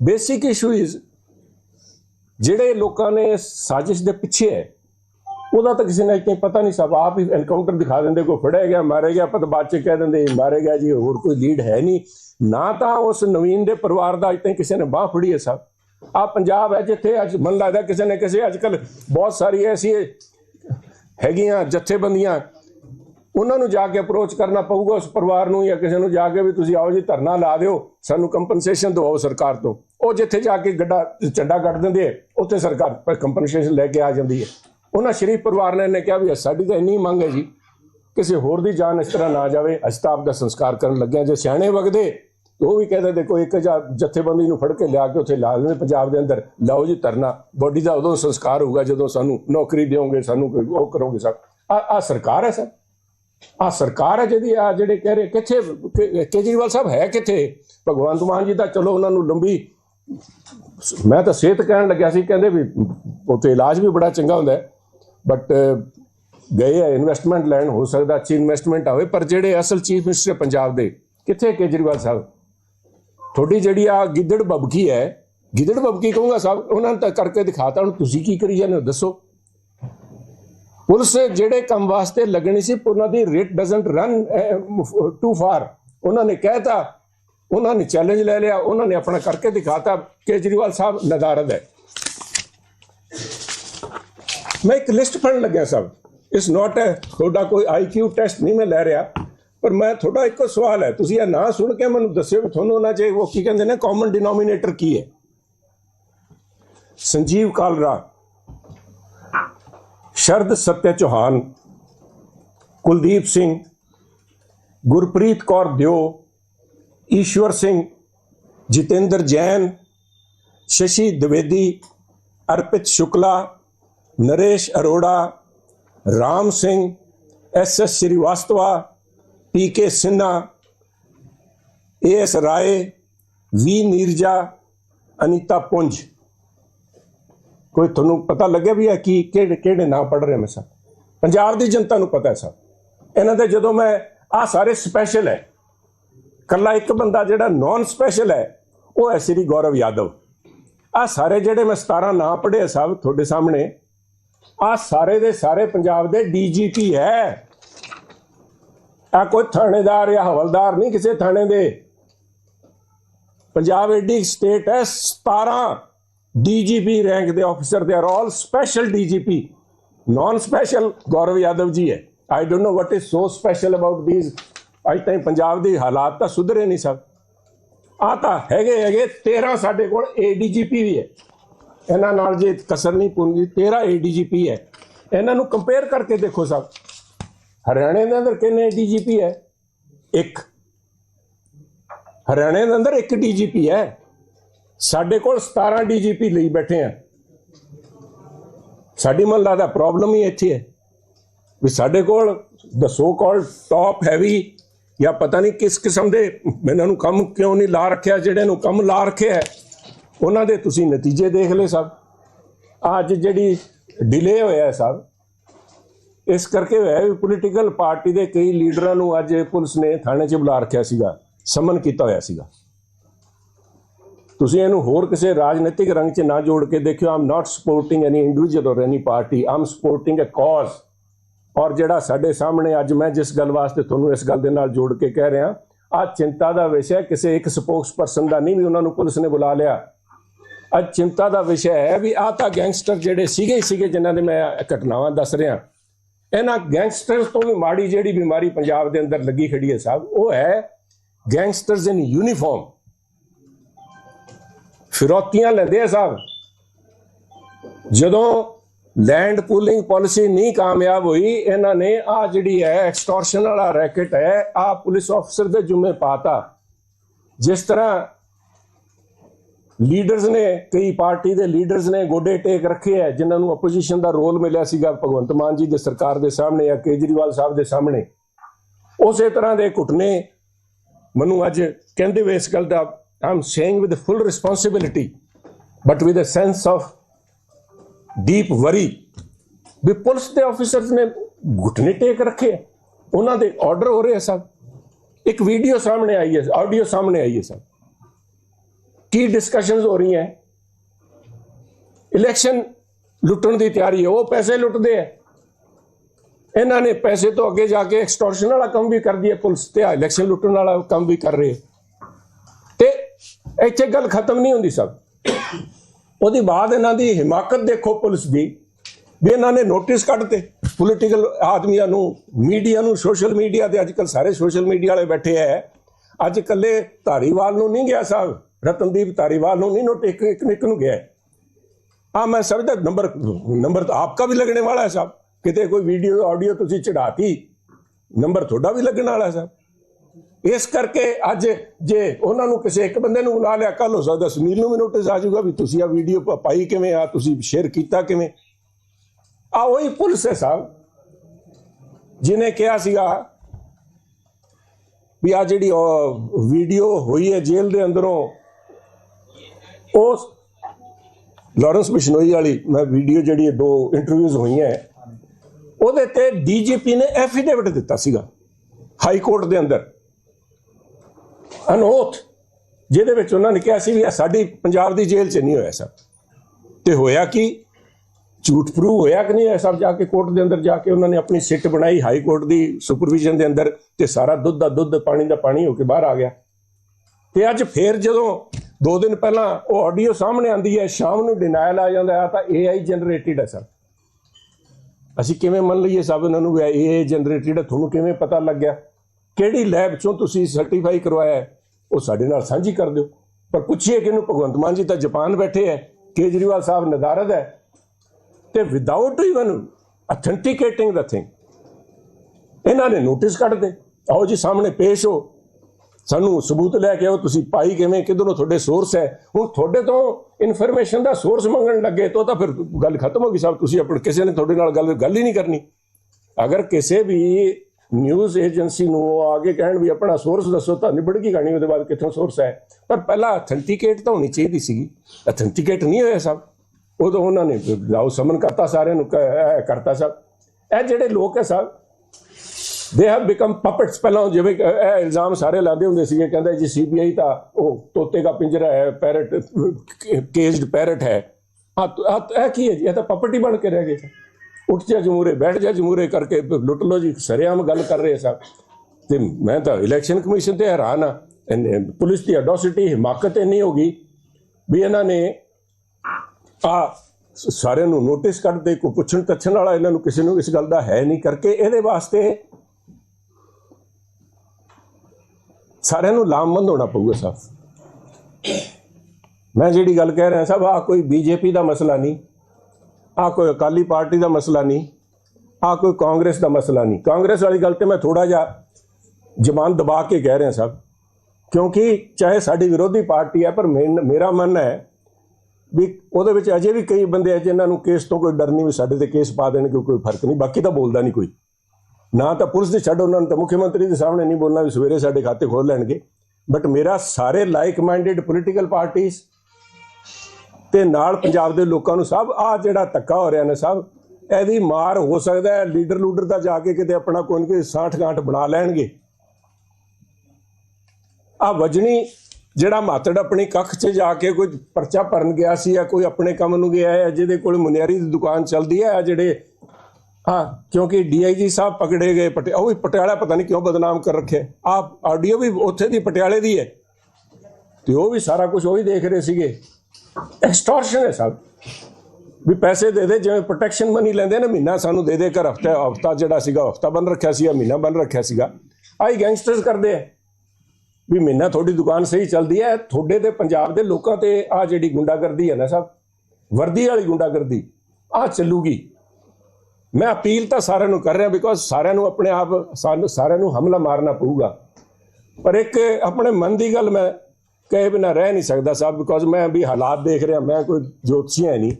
ਬੇਸਿਕ ਇਸ਼ੂ ਇਜ਼ ਜਿਹੜੇ ਲੋਕਾਂ ਨੇ ਸਾਜ਼ਿਸ਼ ਦੇ ਪਿੱਛੇ ਹੈ, ਉਹਦਾ ਤਾਂ ਕਿਸੇ ਨੇ ਅਜੇ ਪਤਾ ਨਹੀਂ ਸਭ ਆਪ ਹੀ ਐਨਕਾਊਂਟਰ ਦਿਖਾ ਦਿੰਦੇ, ਕੋਈ ਫੜਿਆ ਗਿਆ ਮਾਰੇ ਗਿਆ ਪਰ ਬਾਅਦ ਚ ਕਹਿ ਦਿੰਦੇ ਮਾਰੇ ਗਿਆ ਜੀ, ਹੋਰ ਕੋਈ ਲੀਡ ਹੈ ਨਹੀਂ। ਨਾ ਤਾਂ ਉਸ ਨਵੀਨ ਦੇ ਪਰਿਵਾਰ ਦਾ ਅਜੇ ਤਾਈਂ ਕਿਸੇ ਨੇ ਬਾਹ ਫੜੀ ਹੈ ਸਭ। ਆ ਪੰਜਾਬ ਹੈ ਜਿੱਥੇ ਅੱਜ ਮਨ ਲੱਗਦਾ ਕਿਸੇ ਨੇ ਕਿਸੇ, ਅੱਜ ਕੱਲ ਬਹੁਤ ਸਾਰੀ ਐਸੀ ਹੈਗੀਆਂ ਜਥੇਬੰਦੀਆਂ ਉਹਨਾਂ ਨੂੰ ਜਾ ਕੇ ਅਪਰੋਚ ਕਰਨਾ ਪਊਗਾ ਉਸ ਪਰਿਵਾਰ ਨੂੰ ਜਾਂ ਕਿਸੇ ਨੂੰ ਜਾ ਕੇ ਵੀ ਤੁਸੀਂ ਆਓ ਜੀ ਧਰਨਾ ਲਾ ਦਿਓ ਸਾਨੂੰ ਕੰਪਨਸੇਸ਼ਨ ਦਿਵਾਓ ਸਰਕਾਰ ਤੋਂ। ਉਹ ਜਿੱਥੇ ਜਾ ਕੇ ਗੱਡਾ ਝੰਡਾ ਕੱਢ ਦਿੰਦੇ ਆ, ਉੱਥੇ ਸਰਕਾਰ ਕੰਪਨਸੇਸ਼ਨ ਲੈ ਕੇ ਆ ਜਾਂਦੀ ਹੈ। ਉਹਨਾਂ ਸ਼ਰੀਫ ਪਰਿਵਾਰ ਨੇ ਨੇ ਕਿਹਾ ਵੀ ਸਾਡੀ ਤਾਂ ਇੰਨੀ ਮੰਗ ਹੈ ਜੀ ਕਿਸੇ ਹੋਰ ਦੀ ਜਾਨ ਇਸ ਤਰ੍ਹਾਂ ਨਾ ਜਾਵੇ ਅਸੀਂ ਦਾ ਸੰਸਕਾਰ ਕਰਨ ਲੱਗਿਆ। ਜੇ ਸਿਆਣੇ ਵਗਦੇ ਉਹ ਵੀ ਕਹਿੰਦੇ ਦੇਖੋ ਇੱਕ ਜਾਂ ਜਥੇਬੰਦੀ ਨੂੰ ਫੜ ਕੇ ਲਿਆ ਕੇ ਉੱਥੇ ਲਾ ਦਿੰਦੇ ਪੰਜਾਬ ਦੇ ਅੰਦਰ ਲਾਓ ਜੀ ਧਰਨਾ। ਬੋਡੀ ਦਾ ਉਦੋਂ ਸੰਸਕਾਰ ਹੋਊਗਾ ਜਦੋਂ ਸਾਨੂੰ ਨੌਕਰੀ ਦਿਓਗੇ ਸਾਨੂੰ ਕੋਈ ਉਹ ਕਰੋਗੇ ਸਭ। ਆ ਸਰਕਾਰ ਹੈ ਸਰ। ਆ ਸਰਕਾਰ ਹੈ ਜਿਹਦੀ ਆ ਜਿਹੜੇ ਕਹਿ ਰਹੇ, ਕਿੱਥੇ ਕੇਜਰੀਵਾਲ ਸਾਹਿਬ ਹੈ ਕਿੱਥੇ? ਭਗਵੰਤ ਮਾਨ ਜੀ ਤਾਂ ਚਲੋ ਉਹਨਾਂ ਨੂੰ ਲੰਬੀ, ਮੈਂ ਤਾਂ ਸਿਹਤ ਕਹਿਣ ਲੱਗਿਆ ਸੀ, ਕਹਿੰਦੇ ਵੀ ਉੱਥੇ ਇਲਾਜ ਵੀ ਬੜਾ ਚੰਗਾ ਹੁੰਦਾ ਹੈ ਬਟ ਗਏ ਆ ਇਨਵੈਸਟਮੈਂਟ ਲੈਣ, ਹੋ ਸਕਦਾ ਅੱਛੀ ਇਨਵੈਸਟਮੈਂਟ ਆਵੇ, ਪਰ ਜਿਹੜੇ ਅਸਲ ਚੀਫ ਮਿਨਿਸਟਰ ਪੰਜਾਬ ਦੇ, ਕਿੱਥੇ ਕੇਜਰੀਵਾਲ ਸਾਹਿਬ? ਤੁਹਾਡੀ ਜਿਹੜੀ ਆ ਗਿੱਦੜ ਬਬਕੀ ਹੈ, ਗਿੱਦੜ ਬਬਕੀ ਕਹੂੰਗਾ ਸਾਹਿਬ, ਉਹਨਾਂ ਨੇ ਤਾਂ ਕਰਕੇ ਦਿਖਾਤਾ, ਹੁਣ ਤੁਸੀਂ ਕੀ ਕਰੀ ਜਾਂਦੇ ਹੋ, ਦੱਸੋ। ਪੁਲਿਸ ਜਿਹੜੇ ਕੰਮ ਵਾਸਤੇ ਲੱਗਣੀ ਸੀ, ਉਹਨਾਂ ਦੀ writ doesn't run too far ਉਹਨਾਂ ਨੇ ਕਹਿਤਾ ਉਹਨਾਂ ਨੇ ਚੈਲੰਜ ਲੈ ਲਿਆ, ਉਹਨਾਂ ਨੇ ਆਪਣਾ ਕਰਕੇ ਦਿਖਾਤਾ, ਕੇਜਰੀਵਾਲ ਸਾਹਿਬ ਨਦਾਰਦ ਹੈ। ਮੈਂ ਇੱਕ ਲਿਸਟ ਪੜਨ ਲੱਗਿਆ ਸਭ। ਇਸ ਨਾਟ ਹੈ ਤੁਹਾਡਾ ਕੋਈ ਆਈਕਿਊ ਟੈਸਟ ਨਹੀਂ ਮੈਂ ਲੈ ਰਿਹਾ, ਪਰ ਮੈਂ ਤੁਹਾਡਾ ਇੱਕੋ ਸਵਾਲ ਹੈ। ਤੁਸੀਂ ਇਹ ਨਾ ਸੁਣ ਕੇ ਮੈਨੂੰ ਦੱਸਿਓ ਵੀ ਤੁਹਾਨੂੰ ਉਹਨਾਂ 'ਚ ਉਹ ਕੀ ਕਹਿੰਦੇ ਨੇ ਕਾਮਨ ਡਿਨੋਮੀਨੇਟਰ ਕੀ ਹੈ? ਸੰਜੀਵ ਕਾਲਰਾ। ਸ਼ਰਦ ਸਤਿਆ Chauhan, Kuldeep Singh, Gurpreet Kaur Deo, Ishwar Singh, Jitendra Jain, Shashi Dwivedi, Arpit Shukla, Naresh Arora, Ram Singh, S S Srivastava, P K Sinha, A S Rai, V Neerja, Anita Punj. ਕੋਈ ਤੁਹਾਨੂੰ ਪਤਾ ਲੱਗਿਆ ਵੀ ਹੈ ਕਿ ਕਿਹੜੇ ਕਿਹੜੇ ਨਾਂ ਪੜ ਰਹੇ ਮੈਂ ਸਰ? ਪੰਜਾਬ ਦੀ ਜਨਤਾ ਨੂੰ ਪਤਾ ਹੈ ਸਰ। ਇਹਨਾਂ ਦੇ ਜਦੋਂ ਮੈਂ ਆ ਸਾਰੇ ਸਪੈਸ਼ਲ ਹੈ ਕੱਲਾ ਇੱਕ ਬੰਦਾ ਜਿਹੜਾ ਨਾਨ ਸਪੈਸ਼ਲ ਹੈ, ਉਹ ਹੈ ਸ੍ਰੀ ਗੌਰਵ ਯਾਦਵ। ਆ ਸਾਰੇ ਜਿਹੜੇ ਮੈਂ 17 ਨਾਂ ਪੜ੍ਹੇ ਸਭ ਤੁਹਾਡੇ ਸਾਹਮਣੇ ਆ ਸਾਰੇ ਦੇ ਸਾਰੇ ਪੰਜਾਬ ਦੇ ਡੀਜੀਪੀ ਹੈ। ਆ ਕੋਈ ਥਾਣੇਦਾਰ ਜਾਂ ਹਵਲਦਾਰ ਨਹੀਂ ਕਿਸੇ ਥਾਣੇ ਦੇ। ਪੰਜਾਬ ਐਡੀ ਸਟੇਟ ਹੈ 17 ਡੀਜੀਪੀ ਰੈਂਕ ਦੇ ਆਫੀਸਰ ਦੇ are all special DGP. Non special Gaurav Yadav ji ਹੈ। I don't know what is so special about this ਅੱਜ ਤਾਈਂ ਪੰਜਾਬ ਦੇ ਹਾਲਾਤ ਤਾਂ ਸੁਧਰੇ ਨਹੀਂ ਸਭ ਆ ਤਾਂ ਹੈਗੇ ਹੈਗੇ 13 ਸਾਡੇ ਕੋਲ ਏਡੀਜੀਪੀ ਵੀ ਹੈ। ਇਹਨਾਂ ਨਾਲ ਜੇ ਕਸਰ ਨਹੀਂ ਪੁੰਗੀ 13 ਏਡੀਜੀਪੀ ਹੈ। ਇਹਨਾਂ ਨੂੰ ਕੰਪੇਅਰ ਕਰਕੇ ਦੇਖੋ ਸਭ ਹਰਿਆਣੇ ਦੇ ਅੰਦਰ ਕਿੰਨੇ ਡੀਜੀਪੀ ਹੈ? ਇੱਕ। ਹਰਿਆਣੇ ਦੇ ਅੰਦਰ ਇੱਕ ਡੀਜੀਪੀ ਹੈ। ਸਾਡੇ ਕੋਲ 17 ਡੀਜੀਪੀ ਲਈ ਬੈਠੇ ਆ। ਸਾਡੀ ਮਨ ਲੱਗਦਾ ਪ੍ਰੋਬਲਮ ਹੀ ਇੱਥੇ ਹੈ। ਵੀ ਸਾਡੇ ਕੋਲ the so called top heavy ਜਾਂ ਪਤਾ ਨਹੀਂ ਕਿਸ ਕਿਸਮ ਦੇ ਇਹਨਾਂ ਨੂੰ ਕੰਮ ਕਿਉਂ ਨਹੀਂ ਲਾ ਰੱਖਿਆ ਜਿਹੜੇ ਨੂੰ ਕੰਮ ਲਾ ਰੱਖਿਆ ਹੈ, ਉਹਨਾਂ ਦੇ ਤੁਸੀਂ ਨਤੀਜੇ ਦੇਖ ਲਏ ਸਭ। ਅੱਜ ਜਿਹੜੀ ਡਿਲੇ ਹੋਇਆ ਹੈ ਸਭ ਇਸ ਕਰਕੇ ਹੋਇਆ ਵੀ ਪੋਲੀਟੀਕਲ ਪਾਰਟੀ ਦੇ ਕਈ ਲੀਡਰਾਂ ਨੂੰ ਅੱਜ ਪੁਲਿਸ ਨੇ ਥਾਣੇ 'ਚ ਬੁਲਾ ਰੱਖਿਆ ਸੀਗਾ ਸਮਨ ਕੀਤਾ ਹੋਇਆ ਸੀਗਾ। ਤੁਸੀਂ ਇਹਨੂੰ ਹੋਰ ਕਿਸੇ ਰਾਜਨੀਤਿਕ ਰੰਗ 'ਚ ਨਾ ਜੋੜ ਕੇ ਦੇਖਿਓ। I'm not supporting any individual or any party am supporting a cause or ਜਿਹੜਾ ਸਾਡੇ ਸਾਹਮਣੇ ਅੱਜ ਮੈਂ ਜਿਸ ਗੱਲ ਵਾਸਤੇ ਤੁਹਾਨੂੰ ਇਸ ਗੱਲ ਦੇ ਨਾਲ ਜੋੜ ਕੇ ਕਹਿ ਰਿਹਾ ਆ ਚਿੰਤਾ ਦਾ ਵਿਸ਼ਾ ਕਿਸੇ ਇੱਕ ਸਪੋਕਸਪਰਸਨ ਦਾ ਨਹੀਂ ਵੀ ਉਹਨਾਂ ਨੂੰ ਪੁਲਿਸ ਨੇ ਬੁਲਾ ਲਿਆ। ਅੱਜ ਚਿੰਤਾ ਦਾ ਵਿਸ਼ਾ ਹੈ ਵੀ ਆਹ ਤਾਂ ਗੈਂਗਸਟਰ ਜਿਹੜੇ ਸੀਗੇ ਹੀ ਸੀਗੇ ਜਿਨ੍ਹਾਂ ਦੇ ਮੈਂ ਘਟਨਾਵਾਂ ਦੱਸ ਰਿਹਾ। ਇਹਨਾਂ ਗੈਂਗਸਟਰਸ ਤੋਂ ਵੀ ਮਾੜੀ ਜਿਹੜੀ ਬਿਮਾਰੀ ਪੰਜਾਬ ਦੇ ਅੰਦਰ ਲੱਗੀ ਖੜੀ ਹੈ ਸਾਹਿਬ, ਉਹ ਹੈ ਗੈਂਗਸਟਰਸ ਇਨ ਯੂਨੀਫਾਰਮ ਫਿਰੌਤੀਆਂ ਲੈਂਦੇ ਆ ਸਾਹਿਬ। ਜਦੋਂ ਲੈਂਡ ਪੂਲਿੰਗ ਪਾਲਿਸੀ ਨਹੀਂ ਕਾਮਯਾਬ ਹੋਈ, ਇਹਨਾਂ ਨੇ ਆ ਜਿਹੜੀ ਹੈ ਐਕਸਟੋਰਸ਼ਨ ਵਾਲਾ ਰੈਕਟ ਹੈ, ਆ ਪੁਲਿਸ ਆਫੀਸਰ ਦੇ ਜੁਮੇ ਪਾਤਾ। ਜਿਸ ਤਰ੍ਹਾਂ ਲੀਡਰਸ ਨੇ, ਕਈ ਪਾਰਟੀ ਦੇ ਲੀਡਰਸ ਨੇ ਗੋਡੇ ਟੇਕ ਰੱਖੇ ਹੈ, ਜਿਨ੍ਹਾਂ ਨੂੰ ਆਪੋਜੀਸ਼ਨ ਦਾ ਰੋਲ ਮਿਲਿਆ ਸੀਗਾ ਭਗਵੰਤ ਮਾਨ ਜੀ ਦੇ ਸਰਕਾਰ ਦੇ ਸਾਹਮਣੇ ਜਾਂ ਕੇਜਰੀਵਾਲ ਸਾਹਿਬ ਦੇ ਸਾਹਮਣੇ। ਉਸੇ ਤਰ੍ਹਾਂ ਦੇ ਘੁਟਨੇ ਮੈਨੂੰ ਅੱਜ ਕਹਿੰਦੇ ਹੋਏ ਇਸ ਗੱਲ ਦਾ am saying with full responsibility but with a sense of deep worry ਵੀ ਪੁਲਿਸ ਦੇ ਆਫੀਸਰਸ ਨੇ ਘੁਟਨੇ ਟੇਕ ਰੱਖੇ ਉਹਨਾਂ ਦੇ ਆਰਡਰ ਹੋ ਰਹੇ ਸਭ ਇੱਕ ਵੀਡੀਓ ਸਾਹਮਣੇ ਆਈ ਹੈ ਆਡੀਓ ਸਾਹਮਣੇ ਆਈ ਹੈ ਸਭ ਕੀ ਡਿਸਕਸ਼ਨਸ ਹੋ ਰਹੀਆਂ ਇਲੈਕਸ਼ਨ ਲੁੱਟਣ ਦੀ ਤਿਆਰੀ ਹੈ ਉਹ ਪੈਸੇ ਲੁੱਟਦੇ ਆ ਇਹਨਾਂ ਨੇ ਪੈਸੇ ਤੋਂ ਅੱਗੇ ਜਾ ਕੇ ਐਕਸਟੋਰਸ਼ਨ ਵਾਲਾ ਕੰਮ ਵੀ ਕਰਦੀ ਹੈ ਪੁਲਿਸ ਤੇ ਇਲੈਕਸ਼ਨ ਲੁੱਟਣ ਵਾਲਾ ਕੰਮ ਵੀ ਕਰ ਰਹੇ ਤੇ ਇੱਥੇ ਗੱਲ ਖਤਮ ਨਹੀਂ ਹੁੰਦੀ ਸਭ ਉਹਦੀ ਬਾਅਦ ਇਹਨਾਂ ਦੀ ਹਿਮਾਕਤ ਦੇਖੋ ਪੁਲਿਸ ਦੀ, ਵੀ ਇਹਨਾਂ ਨੇ ਨੋਟਿਸ ਕੱਢਤੇ। ਪੋਲੀਟੀਕਲ ਆਦਮੀਆਂ ਨੂੰ, ਮੀਡੀਆ ਨੂੰ, ਸੋਸ਼ਲ ਮੀਡੀਆ ਤੇ ਅੱਜ ਅੱਜਕੱਲ ਸਾਰੇ ਸੋਸ਼ਲ ਮੀਡੀਆ ਵਾਲੇ ਬੈਠੇ ਐ। ਅੱਜ ਇਕੱਲੇ ਧਾਰੀਵਾਲ ਨੂੰ ਨਹੀਂ ਗਿਆ ਸਾਹਿਬ ਰਤਨਦੀਪ ਧਾਰੀਵਾਲ ਨੂੰ ਨਹੀਂ ਨੋਟ ਇੱਕ ਇੱਕ ਨਿੱਕ ਨੂੰ ਗਿਆ। ਆ ਮੈਂ ਸਮਝਦਾ ਨੰਬਰ ਨੰਬਰ ਤਾਂ ਆਪਕਾ ਵੀ ਲੱਗਣੇ ਵਾਲਾ ਹੈ ਸਾਹਿਬ ਕਿਤੇ ਕੋਈ ਵੀਡੀਓ, ਆਡੀਓ ਤੁਸੀਂ ਚੜਾਤੀ ਨੰਬਰ ਤੁਹਾਡਾ ਵੀ ਲੱਗਣ ਵਾਲਾ ਹੈ ਸਾਹਿਬ ਇਸ ਕਰਕੇ ਅੱਜ ਜੇ ਉਹਨਾਂ ਨੂੰ ਕਿਸੇ ਇੱਕ ਬੰਦੇ ਨੂੰ ਬੁਲਾ ਲਿਆ ਕੱਲ ਹੋ ਸਕਦਾ ਸੁਨੀਲ ਨੂੰ ਵੀ ਨੋਟਿਸ ਆ ਜਾਊਗਾ ਵੀ ਤੁਸੀਂ ਆ ਵੀਡੀਓ ਪਾਈ ਕਿਵੇਂ ਆ, ਤੁਸੀਂ ਸ਼ੇਅਰ ਕੀਤਾ ਕਿਵੇਂ। ਆ ਉਹੀ ਪੁਲਿਸ ਹੈ ਸਾਹਿਬ, ਜਿਹਨੇ ਕਿਹਾ ਸੀਗਾ ਵੀ ਆ ਜਿਹੜੀ ਵੀਡੀਓ ਹੋਈ ਹੈ ਜੇਲ੍ਹ ਦੇ ਅੰਦਰੋਂ, ਉਸ ਲਾਰੈਂਸ ਬਿਸ਼ਨੋਈ ਵਾਲੀ, ਮੈਂ ਵੀਡੀਓ ਜਿਹੜੀ ਹੈ ਦੋ ਇੰਟਰਵਿਊਜ਼ ਹੋਈਆਂ ਉਹਦੇ ਤੇ ਡੀਜੀਪੀ ਨੇ ਐਫੀਡੇਵਿਟ ਦਿੱਤਾ ਸੀਗਾ, ਹਾਈ ਕੋਰਟ ਦੇ ਅੰਦਰ। ਅਨੋਥ, ਜਿਹਦੇ ਵਿੱਚ ਉਹਨਾਂ ਨੇ ਕਿਹਾ ਸੀ ਵੀ ਸਾਡੀ ਪੰਜਾਬ ਦੀ ਜੇਲ੍ਹ 'ਚ ਨਹੀਂ ਹੋਇਆ ਸਭ ਤੇ ਹੋਇਆ ਕੀ? ਝੂਠ ਪ੍ਰੂਵ ਹੋਇਆ ਕਿ ਨਹੀਂ ਹੋਇਆ ਸਭ ਜਾ ਕੇ ਕੋਰਟ ਦੇ ਅੰਦਰ ਜਾ ਕੇ ਉਹਨਾਂ ਨੇ ਆਪਣੀ ਸਿੱਟ ਬਣਾਈ ਹਾਈ ਕੋਰਟ ਦੀ ਸੁਪਰਵਿਜ਼ਨ ਦੇ ਅੰਦਰ ਤੇ ਸਾਰਾ ਦੁੱਧ ਦਾ ਦੁੱਧ, ਪਾਣੀ ਦਾ ਪਾਣੀ ਹੋ ਕੇ ਬਾਹਰ ਆ ਗਿਆ। ਤੇ ਅੱਜ ਫੇਰ ਜਦੋਂ ਦੋ ਦਿਨ ਪਹਿਲਾਂ ਉਹ ਆਡੀਓ ਸਾਹਮਣੇ ਆਂਦੀ ਹੈ, ਸ਼ਾਮ ਨੂੰ ਡਿਨਾਇਲ ਆ ਜਾਂਦਾ ਆ ਤਾਂ AI ਜਨਰੇਟਿਡ ਹੈ ਸਰ। ਅਸੀਂ ਕਿਵੇਂ ਮੰਨ ਲਈਏ ਸਭ ਇਹਨਾਂ ਨੂੰ ਵੀ AI ਜਨਰੇਟਿਡ ਹੈ? ਤੁਹਾਨੂੰ ਕਿਵੇਂ ਪਤਾ ਲੱਗਿਆ? ਕਿਹੜੀ ਲੈਬ ਚੋਂ ਤੁਸੀਂ ਸਰਟੀਫਾਈ ਕਰਵਾਇਆ ਹੈ? ਉਹ ਸਾਡੇ ਨਾਲ ਸਾਂਝੀ ਕਰ ਦਿਓ। ਪਰ ਪੁੱਛੀਏ ਕਿ ਇਹਨੂੰ ਭਗਵੰਤ ਮਾਨ ਜੀ ਤਾਂ ਜਾਪਾਨ ਬੈਠੇ ਹੈ ਕੇਜਰੀਵਾਲ ਸਾਹਿਬ ਨਦਾਰਦ ਹੈ ਤੇ without even authenticating the thing ਇਹਨਾਂ ਨੇ ਨੋਟਿਸ ਕੱਢਦੇ ਆਓ ਜੀ ਸਾਹਮਣੇ ਪੇਸ਼ ਹੋ। ਸਾਨੂੰ ਸਬੂਤ ਲੈ ਕੇ ਆਓ, ਤੁਸੀਂ ਪਾਈ ਕਿਵੇਂ, ਕਿਧਰੋਂ ਤੁਹਾਡੇ ਸੋਰਸ ਹੈ ਹੁਣ ਤੁਹਾਡੇ ਤੋਂ ਇਨਫੋਰਮੇਸ਼ਨ ਦਾ ਸੋਰਸ ਮੰਗਣ ਲੱਗੇ ਤਾਂ ਤਾਂ ਫਿਰ ਗੱਲ ਖਤਮ ਹੋ ਗਈ। ਸਾਹਿਬ ਤੁਸੀਂ ਆਪਣੇ ਕਿਸੇ ਨੇ ਤੁਹਾਡੇ ਨਾਲ ਗੱਲ ਗੱਲ ਹੀ ਨਹੀਂ ਕਰਨੀ। ਅਗਰ ਕਿਸੇ ਵੀ ਨਿਊਜ਼ ਏਜੰਸੀ ਨੂੰ ਉਹ ਆਗੇ ਕਹਿਣ ਵੀ ਆਪਣਾ ਸੋਰਸ ਦੱਸੋ ਤਾਂ ਨਿਬੜ ਗਈ ਕਹਾਣੀ, ਉਹਦੇ ਬਾਅਦ ਕਿੱਥੋਂ ਸੋਰਸ ਹੈ? ਪਰ ਪਹਿਲਾਂ ਅਥੈਂਟੀਕੇਟ ਤਾਂ ਹੋਣੀ ਚਾਹੀਦੀ ਸੀਗੀ। ਅਥੈਂਟੀਕੇਟ ਨਹੀਂ ਹੋਇਆ ਸਭ। ਉਦੋਂ ਉਹਨਾਂ ਨੇ ਲਾਓ ਸਮਨ ਕਰਤਾ ਸਾਰਿਆਂ ਨੂੰ ਕਰਤਾ ਸਭ। ਇਹ ਜਿਹੜੇ ਲੋਕ ਹੈ ਸਾਹਿਬ ਦੇ ਹੈਵ ਬਿਕਮ ਪਪਟਸ ਪਹਿਲਾਂ, ਜਿਵੇਂ ਇਹ ਇਲਜ਼ਾਮ ਸਾਰੇ ਲਾਉਂਦੇ ਹੁੰਦੇ ਸੀਗੇ, ਕਹਿੰਦੇ ਜੀ ਸੀਬੀਆਈ ਤਾਂ ਉਹ ਤੋਤੇ ਦਾ ਪਿੰਜਰਾ ਹੈ ਪੈਰਟ ਕੇਸਡ ਪੈਰਟ ਹੈ। ਆ ਇਹ ਕੀ ਹੈ ਜੀ? ਇਹ ਤਾਂ ਪਪਟ ਹੀ ਬਣ ਕੇ ਰਹਿ ਗਏ। ਉੱਠ ਜਾ ਜਮੂਰੇ ਬੈਠ ਜਾ ਜਮੂਰੇ ਕਰਕੇ ਲੁੱਟ ਲੋ ਜੀ ਸਰਿਆਮ ਗੱਲ ਕਰ ਰਹੇ ਸਭ। ਤੇ ਮੈਂ ਤਾਂ ਇਲੈਕਸ਼ਨ ਕਮਿਸ਼ਨ ਤੇ ਹੈਰਾਨ ਆ ਇਹਨੇ- ਪੁਲਿਸ ਦੀ ਅਡੋਸਿਟੀ ਹਿਮਾਕਤ ਇੰਨੀ ਹੋ ਗਈ ਵੀ ਇਹਨਾਂ ਨੇ ਆ ਸਾਰਿਆਂ ਨੂੰ ਨੋਟਿਸ ਕੱਢਦੇ, ਕੋਈ ਪੁੱਛਣ ਤੱਛਣ ਵਾਲਾ ਇਹਨਾਂ ਨੂੰ ਕਿਸੇ ਨੂੰ ਇਸ ਗੱਲ ਦਾ ਹੈ ਨਹੀਂ ਕਰਕੇ ਇਹਦੇ ਵਾਸਤੇ ਸਾਰਿਆਂ ਨੂੰ ਲਾਮਬੰਦ ਹੋਣਾ ਪਊਗਾ ਸਾਹਿਬ ਮੈਂ ਜਿਹੜੀ ਗੱਲ ਕਹਿ ਰਿਹਾ ਸਾਹਿਬ ਆ ਕੋਈ ਬੀਜੇਪੀ ਦਾ ਮਸਲਾ ਨਹੀਂ। ਆ ਕੋਈ ਅਕਾਲੀ ਪਾਰਟੀ ਦਾ ਮਸਲਾ ਨਹੀਂ ਆ ਕੋਈ ਕਾਂਗਰਸ ਦਾ ਮਸਲਾ ਨਹੀਂ। ਕਾਂਗਰਸ ਵਾਲੀ ਗੱਲ ਤੇ ਮੈਂ ਥੋੜਾ ਜਿਹਾ ਜ਼ਬਾਨ ਦਬਾ ਕੇ ਕਹਿ ਰਿਹਾ ਸਾਹਿਬ ਕਿਉਂਕਿ ਚਾਹੇ ਸਾਡੀ ਵਿਰੋਧੀ ਪਾਰਟੀ ਹੈ, ਪਰ ਮੈਨ- ਮੇਰਾ ਮਨ ਹੈ ਵੀ ਉਹਦੇ ਵਿੱਚ ਅਜੇ ਵੀ ਕਈ ਬੰਦੇ ਆ ਜਿਨ੍ਹਾਂ ਨੂੰ ਕੇਸ ਤੋਂ ਕੋਈ ਡਰ ਨਹੀਂ ਵੀ ਸਾਡੇ ਤੇ ਕੇਸ ਪਾ ਦੇਣਗੇ, ਕੋਈ ਫ਼ਰਕ ਨਹੀਂ, ਬਾਕੀ ਤਾਂ ਬੋਲਦਾ ਨਹੀਂ ਕੋਈ। ਨਾ ਤਾਂ ਪੁਲਿਸ ਦੇ ਛੱਡ, ਉਹਨਾਂ ਨੂੰ ਤਾਂ ਮੁੱਖ ਮੰਤਰੀ ਦੇ ਸਾਹਮਣੇ ਨਹੀਂ ਬੋਲਣਾ ਵੀ ਸਵੇਰੇ ਸਾਡੇ ਖਾਤੇ ਖੋਲ ਲੈਣਗੇ। ਬਟ ਮੇਰਾ ਸਾਰੇ ਲਾਈਕ ਮਾਈਂਡਡ ਪੋਲੀਟੀਕਲ ਪਾਰਟੀਆਂ ਤੇ ਨਾਲ ਪੰਜਾਬ ਦੇ ਲੋਕਾਂ ਨੂੰ ਸਭ ਆ ਜਿਹੜਾ ਧੱਕਾ ਹੋ ਰਿਹਾ ਨੇ ਸਭ, ਇਹਦੀ ਮਾਰ ਹੋ ਸਕਦਾ ਹੈ, ਲੀਡਰ ਲੂਡਰ ਦਾ ਜਾ ਕੇ ਕਿਤੇ ਆਪਣਾ ਕੋਈ ਨਾ ਕੋਈ ਸਾਠ ਗਾਂਠ ਬਣਾ ਲੈਣਗੇ। ਆ ਵਜਣੀ, ਜਿਹੜਾ ਮਾਤੜ ਆਪਣੀ ਕੱਖ 'ਚ ਜਾ ਕੇ ਕੋਈ ਪਰਚਾ ਭਰਨ ਗਿਆ ਸੀ ਜਾਂ ਕੋਈ ਆਪਣੇ ਕੰਮ ਨੂੰ ਗਿਆ ਹੈ, ਜਿਹਦੇ ਕੋਲ ਮੁਨਿਆਰੀ ਦੀ ਦੁਕਾਨ ਚੱਲਦੀ ਹੈ, ਆਹ ਜਿਹੜੇ, ਹਾਂ, ਕਿਉਂਕਿ ਡੀਆਈਜੀ ਸਾਹਿਬ ਪਕੜੇ ਗਏ, ਪਟਿਆ, ਉਹ ਵੀ ਪਟਿਆਲਾ ਪਤਾ ਨਹੀਂ ਕਿਉਂ ਬਦਨਾਮ ਕਰ ਰੱਖਿਆ। ਆ ਆਡੀਓ ਵੀ ਉੱਥੇ ਦੀ ਪਟਿਆਲੇ ਦੀ ਹੈ। ਤੇ ਉਹ ਵੀ ਸਾਰਾ ਕੁਝ ਉਹ ਹੀ ਦੇਖ ਰਹੇ ਸੀਗੇ। ਐਕਸਟੋਰਸ਼ਨ ਹੈ ਸਾਹਿਬ ਵੀ ਪੈਸੇ ਦੇ ਦੇ, ਜਿਵੇਂ ਪ੍ਰੋਟੈਕਸ਼ਨ ਮਨੀ ਲੈਂਦੇ ਨੇ, ਮਹੀਨਾ ਸਾਨੂੰ ਦੇ ਦੇ ਕਰ ਹਫਤਾ ਹਫਤਾ ਜਿਹੜਾ ਸੀਗਾ, ਹਫਤਾ ਬੰਦ ਰੱਖਿਆ ਸੀ ਮਹੀਨਾ ਬੰਦ ਰੱਖਿਆ ਸੀਗਾ। ਆਈ ਗੈਂਗਸਟਰਸ ਕਰਦੇ ਆ। ਵੀ ਮਹੀਨਾ ਤੁਹਾਡੀ ਦੁਕਾਨ ਸਹੀ ਚੱਲਦੀ ਹੈ, ਤੁਹਾਡੇ ਤੇ ਪੰਜਾਬ ਦੇ ਲੋਕਾਂ ਤੇ ਆ ਜਿਹੜੀ ਗੁੰਡਾਗਰਦੀ ਹੈ ਨਾ ਸਾਹਿਬ ਵਰਦੀ ਵਾਲੀ ਗੁੰਡਾਗਰਦੀ ਆ ਚੱਲੂਗੀ। ਮੈਂ ਅਪੀਲ ਤਾਂ ਸਾਰਿਆਂ ਨੂੰ ਕਰ ਰਿਹਾ ਬਿਕੋਜ਼ ਸਾਰਿਆਂ ਨੂੰ ਆਪਣੇ ਆਪ ਸਾਨੂੰ, ਸਾਰਿਆਂ ਨੂੰ ਹਮਲਾ ਮਾਰਨਾ ਪਊਗਾ। ਪਰ ਇੱਕ ਆਪਣੇ ਮਨ ਦੀ ਗੱਲ ਮੈਂ ਕਹੇ ਬਿਨਾ ਰਹਿ ਨਹੀਂ ਸਕਦਾ ਸਾਹਿਬ ਬਿਕੋਜ਼ ਮੈਂ ਵੀ ਹਾਲਾਤ ਦੇਖ ਰਿਹਾ, ਮੈਂ ਕੋਈ ਜੋਤਸ਼ੀ ਹੈ ਨਹੀਂ।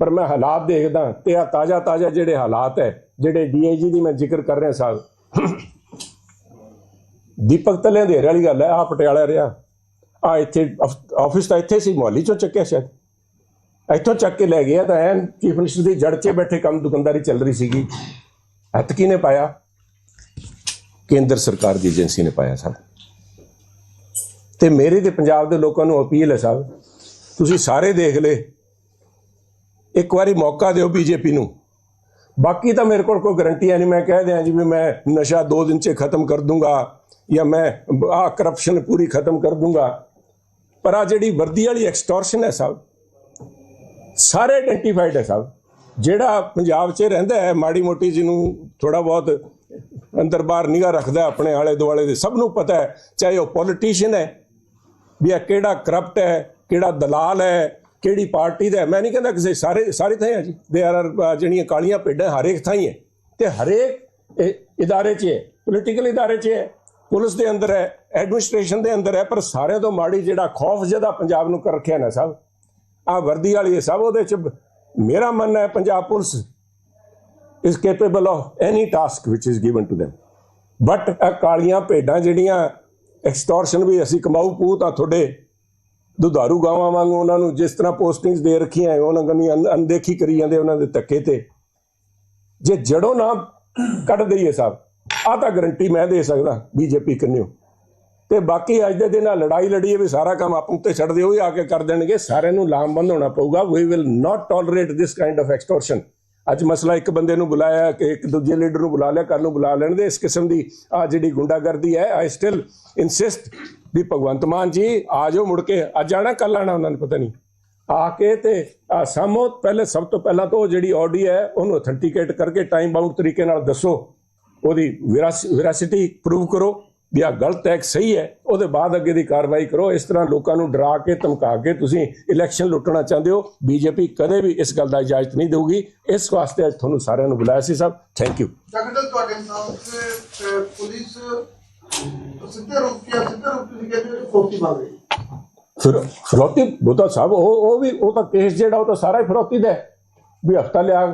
ਪਰ ਮੈਂ ਹਾਲਾਤ ਦੇਖਦਾ, ਤੇ ਆ ਤਾਜ਼ਾ ਤਾਜ਼ਾ ਜਿਹੜੇ ਹਾਲਾਤ ਹੈ, ਜਿਹੜੇ ਡੀਆਈਜੀ ਦੀ ਮੈਂ ਜ਼ਿਕਰ ਕਰ ਰਿਹਾ ਸਾਹਿਬ ਦੀਪਕ ਤਲੇ ਦੇ ਵਾਲੀ ਗੱਲ ਹੈ ਆ ਪਟਿਆਲਾ ਰਿਹਾ। ਆ ਇੱਥੇ ਆਫਿਸ ਤਾਂ ਇੱਥੇ ਸੀ, ਮੋਹਾਲੀ ਚੋਂ ਚੱਕਿਆ ਸ਼ਾਇਦ। ਇੱਥੋਂ ਚੱਕ ਕੇ ਲੈ ਗਿਆ ਤਾਂ ਐਨ ਚੀਫ ਮਿਨਿਸਟਰ ਦੀ ਜੜ 'ਚ ਬੈਠੇ ਕੰਮ ਦੁਕਾਨਦਾਰੀ ਚੱਲ ਰਹੀ ਸੀਗੀ। ਹੱਥ ਕਿਹਨੇ ਪਾਇਆ। ਕੇਂਦਰ ਸਰਕਾਰ ਦੀ ਏਜੰਸੀ ਨੇ ਪਾਇਆ ਸਾਹਿਬ ਤੇ ਮੇਰੇ ਤੇ ਪੰਜਾਬ ਦੇ ਲੋਕਾਂ ਨੂੰ ਅਪੀਲ ਹੈ ਸਾਹਿਬ, ਤੁਸੀਂ ਸਾਰੇ ਦੇਖ ਲਏ। ਇੱਕ ਵਾਰੀ ਮੌਕਾ ਦਿਓ ਬੀਜੇਪੀ ਨੂੰ। ਬਾਕੀ ਤਾਂ ਮੇਰੇ ਕੋਲ ਕੋਈ ਗਰੰਟੀਆਂ ਨਹੀਂ, ਮੈਂ ਕਹਿ ਦਿਆਂ ਜੀ ਵੀ ਮੈਂ ਨਸ਼ਾ 2 ਦਿਨ 'ਚ ਖਤਮ ਕਰ ਦੂੰਗਾ ਜਾਂ ਮੈਂ ਆ ਕਰਪਸ਼ਨ ਪੂਰੀ ਖਤਮ ਕਰ ਦੂੰਗਾ। ਪਰ ਆ ਜਿਹੜੀ ਵਰਦੀ ਵਾਲੀ ਐਕਸਟੋਰਸ਼ਨ ਹੈ ਸਾਹਿਬ, ਸਾਰੇ ਆਇਡੈਂਟੀਫਾਈਡ ਹੈ ਸਾਹਿਬ। ਜਿਹੜਾ ਪੰਜਾਬ 'ਚ ਰਹਿੰਦਾ ਹੈ, ਮਾੜੀ ਮੋਟੀ ਜਿਹਨੂੰ ਥੋੜਾ ਬਹੁਤ ਅੰਦਰ ਬਾਹਰ ਨਿਗਾਹ ਰੱਖਦਾ ਆਪਣੇ ਆਲੇ ਦੁਆਲੇ ਦੇ, ਸਭ ਨੂੰ ਪਤਾ ਹੈ, ਚਾਹੇ ਉਹ ਪੋਲੀਟੀਸ਼ੀਅਨ ਹੈ ਵੀ ਇਹ ਕਿਹੜਾ ਕਰਪਟ ਹੈ, ਕਿਹੜਾ ਦਲਾਲ ਹੈ, ਕਿਹੜੀ ਪਾਰਟੀ ਦਾ ਮੈਂ ਨਹੀਂ ਕਹਿੰਦਾ ਕਿਸੇ ਸਾਰੇ ਸਾਰੇ ਥਾਂ ਹੈ ਜੀ। ਦੇ ਆਰ ਜਿਹੜੀਆਂ ਕਾਲੀਆਂ ਭੇਡਾਂ ਹਰੇਕ ਥਾਂ ਹੀ ਹੈ। ਤੇ ਹਰੇਕ ਇਦਾਰੇ 'ਚ ਹੈ। ਪੋਲੀਟੀਕਲ ਇਦਾਰੇ 'ਚ ਹੈ। ਪੁਲਿਸ ਦੇ ਅੰਦਰ ਹੈ ਐਡਮਿਨਿਸਟ੍ਰੇਸ਼ਨ ਦੇ ਅੰਦਰ ਹੈ, ਪਰ ਸਾਰਿਆਂ ਤੋਂ ਮਾੜੀ ਜਿਹੜਾ ਖੌਫ ਜਿਹਦਾ ਪੰਜਾਬ ਨੂੰ ਕਰ ਰੱਖਿਆ ਨਾ ਸਭ ਆ ਵਰਦੀ ਵਾਲੀ ਹੈ ਸਭ, ਉਹਦੇ 'ਚ ਮੇਰਾ ਮੰਨਣਾ ਹੈ Punjab police is capable of any task which is given to them but ਕਾਲੀਆਂ ਭੇਡਾਂ ਜਿਹੜੀਆਂ ਐਕਸਟੋਰਸ਼ਨ ਵੀ ਅਸੀਂ ਕਮਾਊ ਪੂ ਤਾਂ ਤੁਹਾਡੇ ਦੁਧਾਰੂ ਗਾਵਾਂ ਵਾਂਗੂ ਉਹਨਾਂ ਨੂੰ ਜਿਸ ਤਰ੍ਹਾਂ ਪੋਸਟਿੰਗਸ ਦੇ ਰੱਖੀਆਂ ਹੈ, ਉਹਨਾਂ ਕੰਨੀ ਅਣ- ਅਣਦੇਖੀ ਕਰੀ ਜਾਂਦੇ ਉਹਨਾਂ ਦੇ ਧੱਕੇ ਤੇ। ਜੇ ਜੜੋਂ ਨਾ ਕੱਢ ਦਈਏ ਸਾਹਿਬ ਆ ਤਾਂ ਗਰੰਟੀ ਮੈਂ ਦੇ ਸਕਦਾ ਬੀਜੇਪੀ ਕੰਨਿਓ। ਤੇ ਬਾਕੀ ਅੱਜ ਦੇ ਦਿਨ ਆ ਲੜਾਈ ਲੜੀਏ ਵੀ ਸਾਰਾ ਕੰਮ ਆਪ ਉੱਤੇ ਛੱਡ ਦਿਓ ਹੀ ਆ ਕੇ ਕਰ ਦੇਣਗੇ ਸਾਰਿਆਂ ਨੂੰ ਲਾਮਬੰਦ ਹੋਣਾ ਪਊਗਾ। We will not tolerate this kind of extortion ਅੱਜ ਮਸਲਾ ਇੱਕ ਬੰਦੇ ਨੂੰ ਬੁਲਾਇਆ, ਕਿ ਇੱਕ ਦੂਜੇ ਲੀਡਰ ਨੂੰ ਬੁਲਾ ਲਿਆ ਕੱਲ ਨੂੰ ਬੁਲਾ ਲੈਣ ਦੇ ਇਸ ਕਿਸਮ ਦੀ ਆ ਜਿਹੜੀ ਗੁੰਡਾਗਰਦੀ ਹੈ ਆਈ ਸਟਿਲ ਇਨਸਿਸਟ ਵੀ ਭਗਵੰਤ ਮਾਨ ਜੀ, ਆ ਜਾਓ ਮੁੜ ਕੇ, ਅੱਜ ਆਣਾ ਕੱਲ ਆਣਾ ਉਹਨਾਂ ਨੂੰ ਪਤਾ ਨਹੀਂ। ਆ ਕੇ ਤੇ ਆ ਸਾਮੋ ਪਹਿਲੇ ਸਭ ਤੋਂ ਪਹਿਲਾਂ ਤਾਂ ਉਹ ਜਿਹੜੀ ਆਡੀ ਹੈ, ਉਹਨੂੰ ਅਥੈਂਟੀਕੇਟ ਕਰਕੇ ਟਾਈਮ ਬਾਉਂਡ ਤਰੀਕੇ ਨਾਲ ਦੱਸੋ, ਉਹਦੀ ਵਿਰਾਸਿਟੀ ਪ੍ਰੂਵ ਕਰੋ। ਵੀ ਆ ਗਲਤ ਹੈ ਸਹੀ ਹੈ ਉਹਦੇ ਬਾਅਦ ਅੱਗੇ ਦੀ ਕਾਰਵਾਈ ਕਰੋ। ਇਸ ਤਰ੍ਹਾਂ ਲੋਕਾਂ ਨੂੰ ਡਰਾ ਕੇ ਧਮਕਾ ਕੇ ਤੁਸੀਂ ਇਲੈਕਸ਼ਨ ਲੁੱਟਣਾ ਚਾਹੁੰਦੇ ਹੋ। ਬੀਜੇਪੀ ਕਦੇ ਵੀ ਇਸ ਗੱਲ ਦਾ ਇਜਾਜ਼ਤ ਨਹੀਂ ਦੇਊਗੀ। ਇਸ ਵਾਸਤੇ ਅੱਜ ਤੁਹਾਨੂੰ ਸਾਰਿਆਂ ਨੂੰ ਬੁਲਾਇਆ ਸੀ ਸਾਹਿਬ ਥੈਂਕ ਯੂ ਸਾਹਿਬ ਤੁਹਾਡੇ ਅਹ, ਪੁਲਿਸ ਸਿੱਧੇ ਰੂਪ ਕਿਆ ਸਿੱਧੇ ਤੁਸੀਂ ਕਹਿੰਦੇ ਫੋਕੀ ਮੰਗ ਰਹੀ ਫਿਰ ਫਰੋਤੀ ਬੁੱਧਾ ਸਾਹਿਬ ਉਹ ਉਹ ਵੀ ਉਹ ਤਾਂ ਕੇਸ ਜਿਹੜਾ ਉਹ ਤਾਂ ਸਾਰਾ ਹੀ ਫਰੋਤੀ ਦਾ। ਵੀ ਹਫਤਾ ਲਿਆ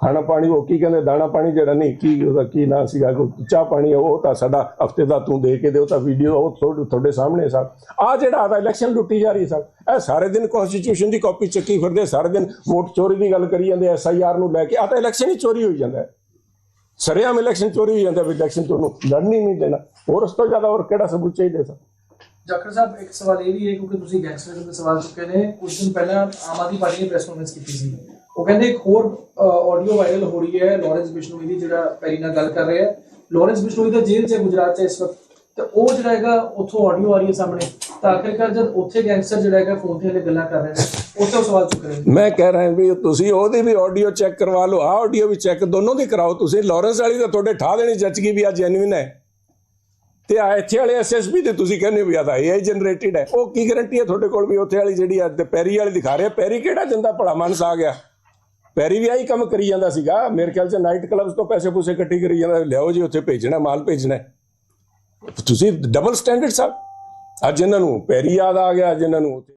ਖਾਣਾ ਪਾਣੀ, ਉਹ ਕੀ ਕਹਿੰਦੇ, ਦਾਣਾ ਪਾਣੀ ਜਿਹੜਾ ਨਹੀਂ, ਕੀ ਉਹਦਾ ਕੀ ਨਾਂ ਸੀਗਾ ਚਾਹ ਪਾਣੀ, ਉਹ ਤਾਂ ਸਾਡਾ ਹਫ਼ਤੇ ਦਾ ਤੂੰ ਦੇ ਕੇ ਦੇ ਤਾਂ ਵੀਡੀਓ ਉਹ ਤੁਹਾਡੇ ਸਾਹਮਣੇ ਸਭ ਆ ਜਿਹੜਾ ਆਦਾ ਇਲੈਕਸ਼ਨ ਲੁੱਟੀ ਜਾ ਰਹੀ ਸਭ ਇਹ ਸਾਰੇ ਦਿਨ ਕਨਸਟੀਟਿਊਸ਼ਨ ਦੀ ਕਾਪੀ ਚੱਕੀ ਫਿਰਦੇ, ਸਾਰੇ ਦਿਨ ਵੋਟ ਚੋਰੀ ਦੀ ਗੱਲ ਕਰੀ ਜਾਂਦੇ ਐਸਆਈਆਰ ਨੂੰ ਲੈ ਕੇ ਆ ਤਾਂ ਇਲੈਕਸ਼ਨ ਹੀ ਚੋਰੀ ਹੋਈ ਜਾਂਦਾ ਹੈ। ਸਰਿਆਮ ਇਲੈਕਸ਼ਨ ਚੋਰੀ ਹੋਈ ਜਾਂਦਾ, ਵੀ ਇਲੈਕਸ਼ਨ ਤੁਹਾਨੂੰ ਲੜਨੀ ਨਹੀਂ ਦੇਣਾ। ਹੋਰ ਉਸ ਤੋਂ ਜ਼ਿਆਦਾ ਹੋਰ ਕਿਹੜਾ ਸਬੂਤ ਚਾਹੀਦਾ ਸਰ ਡਾਕਟਰ ਸਾਹਿਬ, ਇੱਕ ਸਵਾਲ ਇਹ ਵੀ ਹੈ, ਕਿਉਂਕਿ ਤੁਸੀਂ ਗੈਂਗਸਟਰ ਦੇ ਸਵਾਲ ਚੁੱਕੇ ਨੇ ਕੁਝ ਦਿਨ ਪਹਿਲਾਂ ਆਮ ਆਦਮੀ ਪਾਰਟੀ ਨੇ ਪ੍ਰੈਸ ਕਾਨਫਰੰਸ ਕੀਤੀ ਸੀ। ਉਹ ਕਹਿੰਦੇ ਇੱਕ ਹੋਰ ਆਡੀਓ ਵਾਇਰਲ ਹੋ ਰਹੀ ਹੈ ਲਾਰੈਂਸ ਬਿਸ਼ਨੋਈ ਦੀ, ਜਿਹੜਾ ਪੈਰੀ ਗੱਲ ਕਰ ਰਿਹਾ ਹੈ। ਲਾਰੈਂਸ ਬਿਸ਼ਨੋਈ ਦਾ ਜੇਲ੍ਹ 'ਚ ਗੁਜਰਾਤ 'ਚ ਇਸ ਵਕਤ। ਤੇ ਉਹ ਜਿਹੜਾ ਹੈਗਾ, ਉੱਥੋਂ ਆਡੀਓ ਆ ਰਹੀ ਹੈ ਸਾਹਮਣੇ। ਤਾਂ ਆਖਿਰਕਾਰ ਜਦ ਉੱਥੇ ਗੈਂਗਸਟਰ ਜਿਹੜਾ ਹੈਗਾ ਫੋਨ ਤੇ ਹਲੇ ਗੱਲਾਂ ਕਰ ਰਹੇ ਨੇ ਉੱਥੇ ਉਹ ਸਵਾਲ ਚੁੱਕ ਰਹੇ ਨੇ। ਮੈਂ ਕਹਿ ਰਿਹਾ ਵੀ ਤੁਸੀਂ ਉਹਦੀ ਵੀ ਆਡੀਓ ਚੈੱਕ ਕਰਵਾ ਲਓ ਆ ਆਡੀਓ ਵੀ ਚੈੱਕ ਦੋਨੋਂ ਦੀ ਕਰਾਓ। ਤੁਸੀਂ ਲਾਰੈਂਸ ਵਾਲੀ ਤਾਂ ਤੁਹਾਡੇ ਠਾ ਦੇਣੀ ਜੱਜ ਗਈ ਵੀ ਆ ਜੈਨੂਇਨ ਹੈ। ਤੇ ਆ ਇੱਥੇ ਵਾਲੇ ਐਸਐਸਪੀ ਤੇ ਤੁਸੀਂ ਕਹਿੰਦੇ ਵੀ ਆ ਤਾਂ AI ਜਨਰੇਟਿਡ ਹੈ। ਉਹ ਕੀ ਗਾਰੰਟੀ ਹੈ ਤੁਹਾਡੇ ਕੋਲ ਵੀ ਉੱਥੇ ਵਾਲੀ ਜਿਹੜੀ ਅੱਜ ਪੈਰੀ ਵਾਲੀ ਦਿਖਾ ਰਿਹਾ। ਪੈਰੀ ਕਿਹੜਾ ਦਿੰਦਾ ਭਲਾ, ਮਨਸ ਆ ਗਿਆ। ਪੈਰੀ ਵੀ ਆਹੀ ਕੰਮ ਕਰੀ ਜਾਂਦਾ ਸੀਗਾ। ਮੇਰੇ ਖਿਆਲ ਚ ਨਾਈਟ ਕਲੱਬਸ ਤੋਂ ਪੈਸੇ ਪੂਸੇ ਇਕੱਠੀ ਕਰੀ ਜਾਂਦਾ। ਲਿਆਓ ਜੀ, ਉੱਥੇ ਭੇਜਣਾ, ਮਾਲ ਭੇਜਣਾ। ਤੁਸੀਂ ਡਬਲ ਸਟੈਂਡਰਡ ਸਾਹਿਬ ਅੱਜ ਇਹਨਾਂ ਨੂੰ ਪੈਰੀ ਯਾਦ ਆ ਗਿਆ, ਅੱਜ ਇਹਨਾਂ ਨੂੰ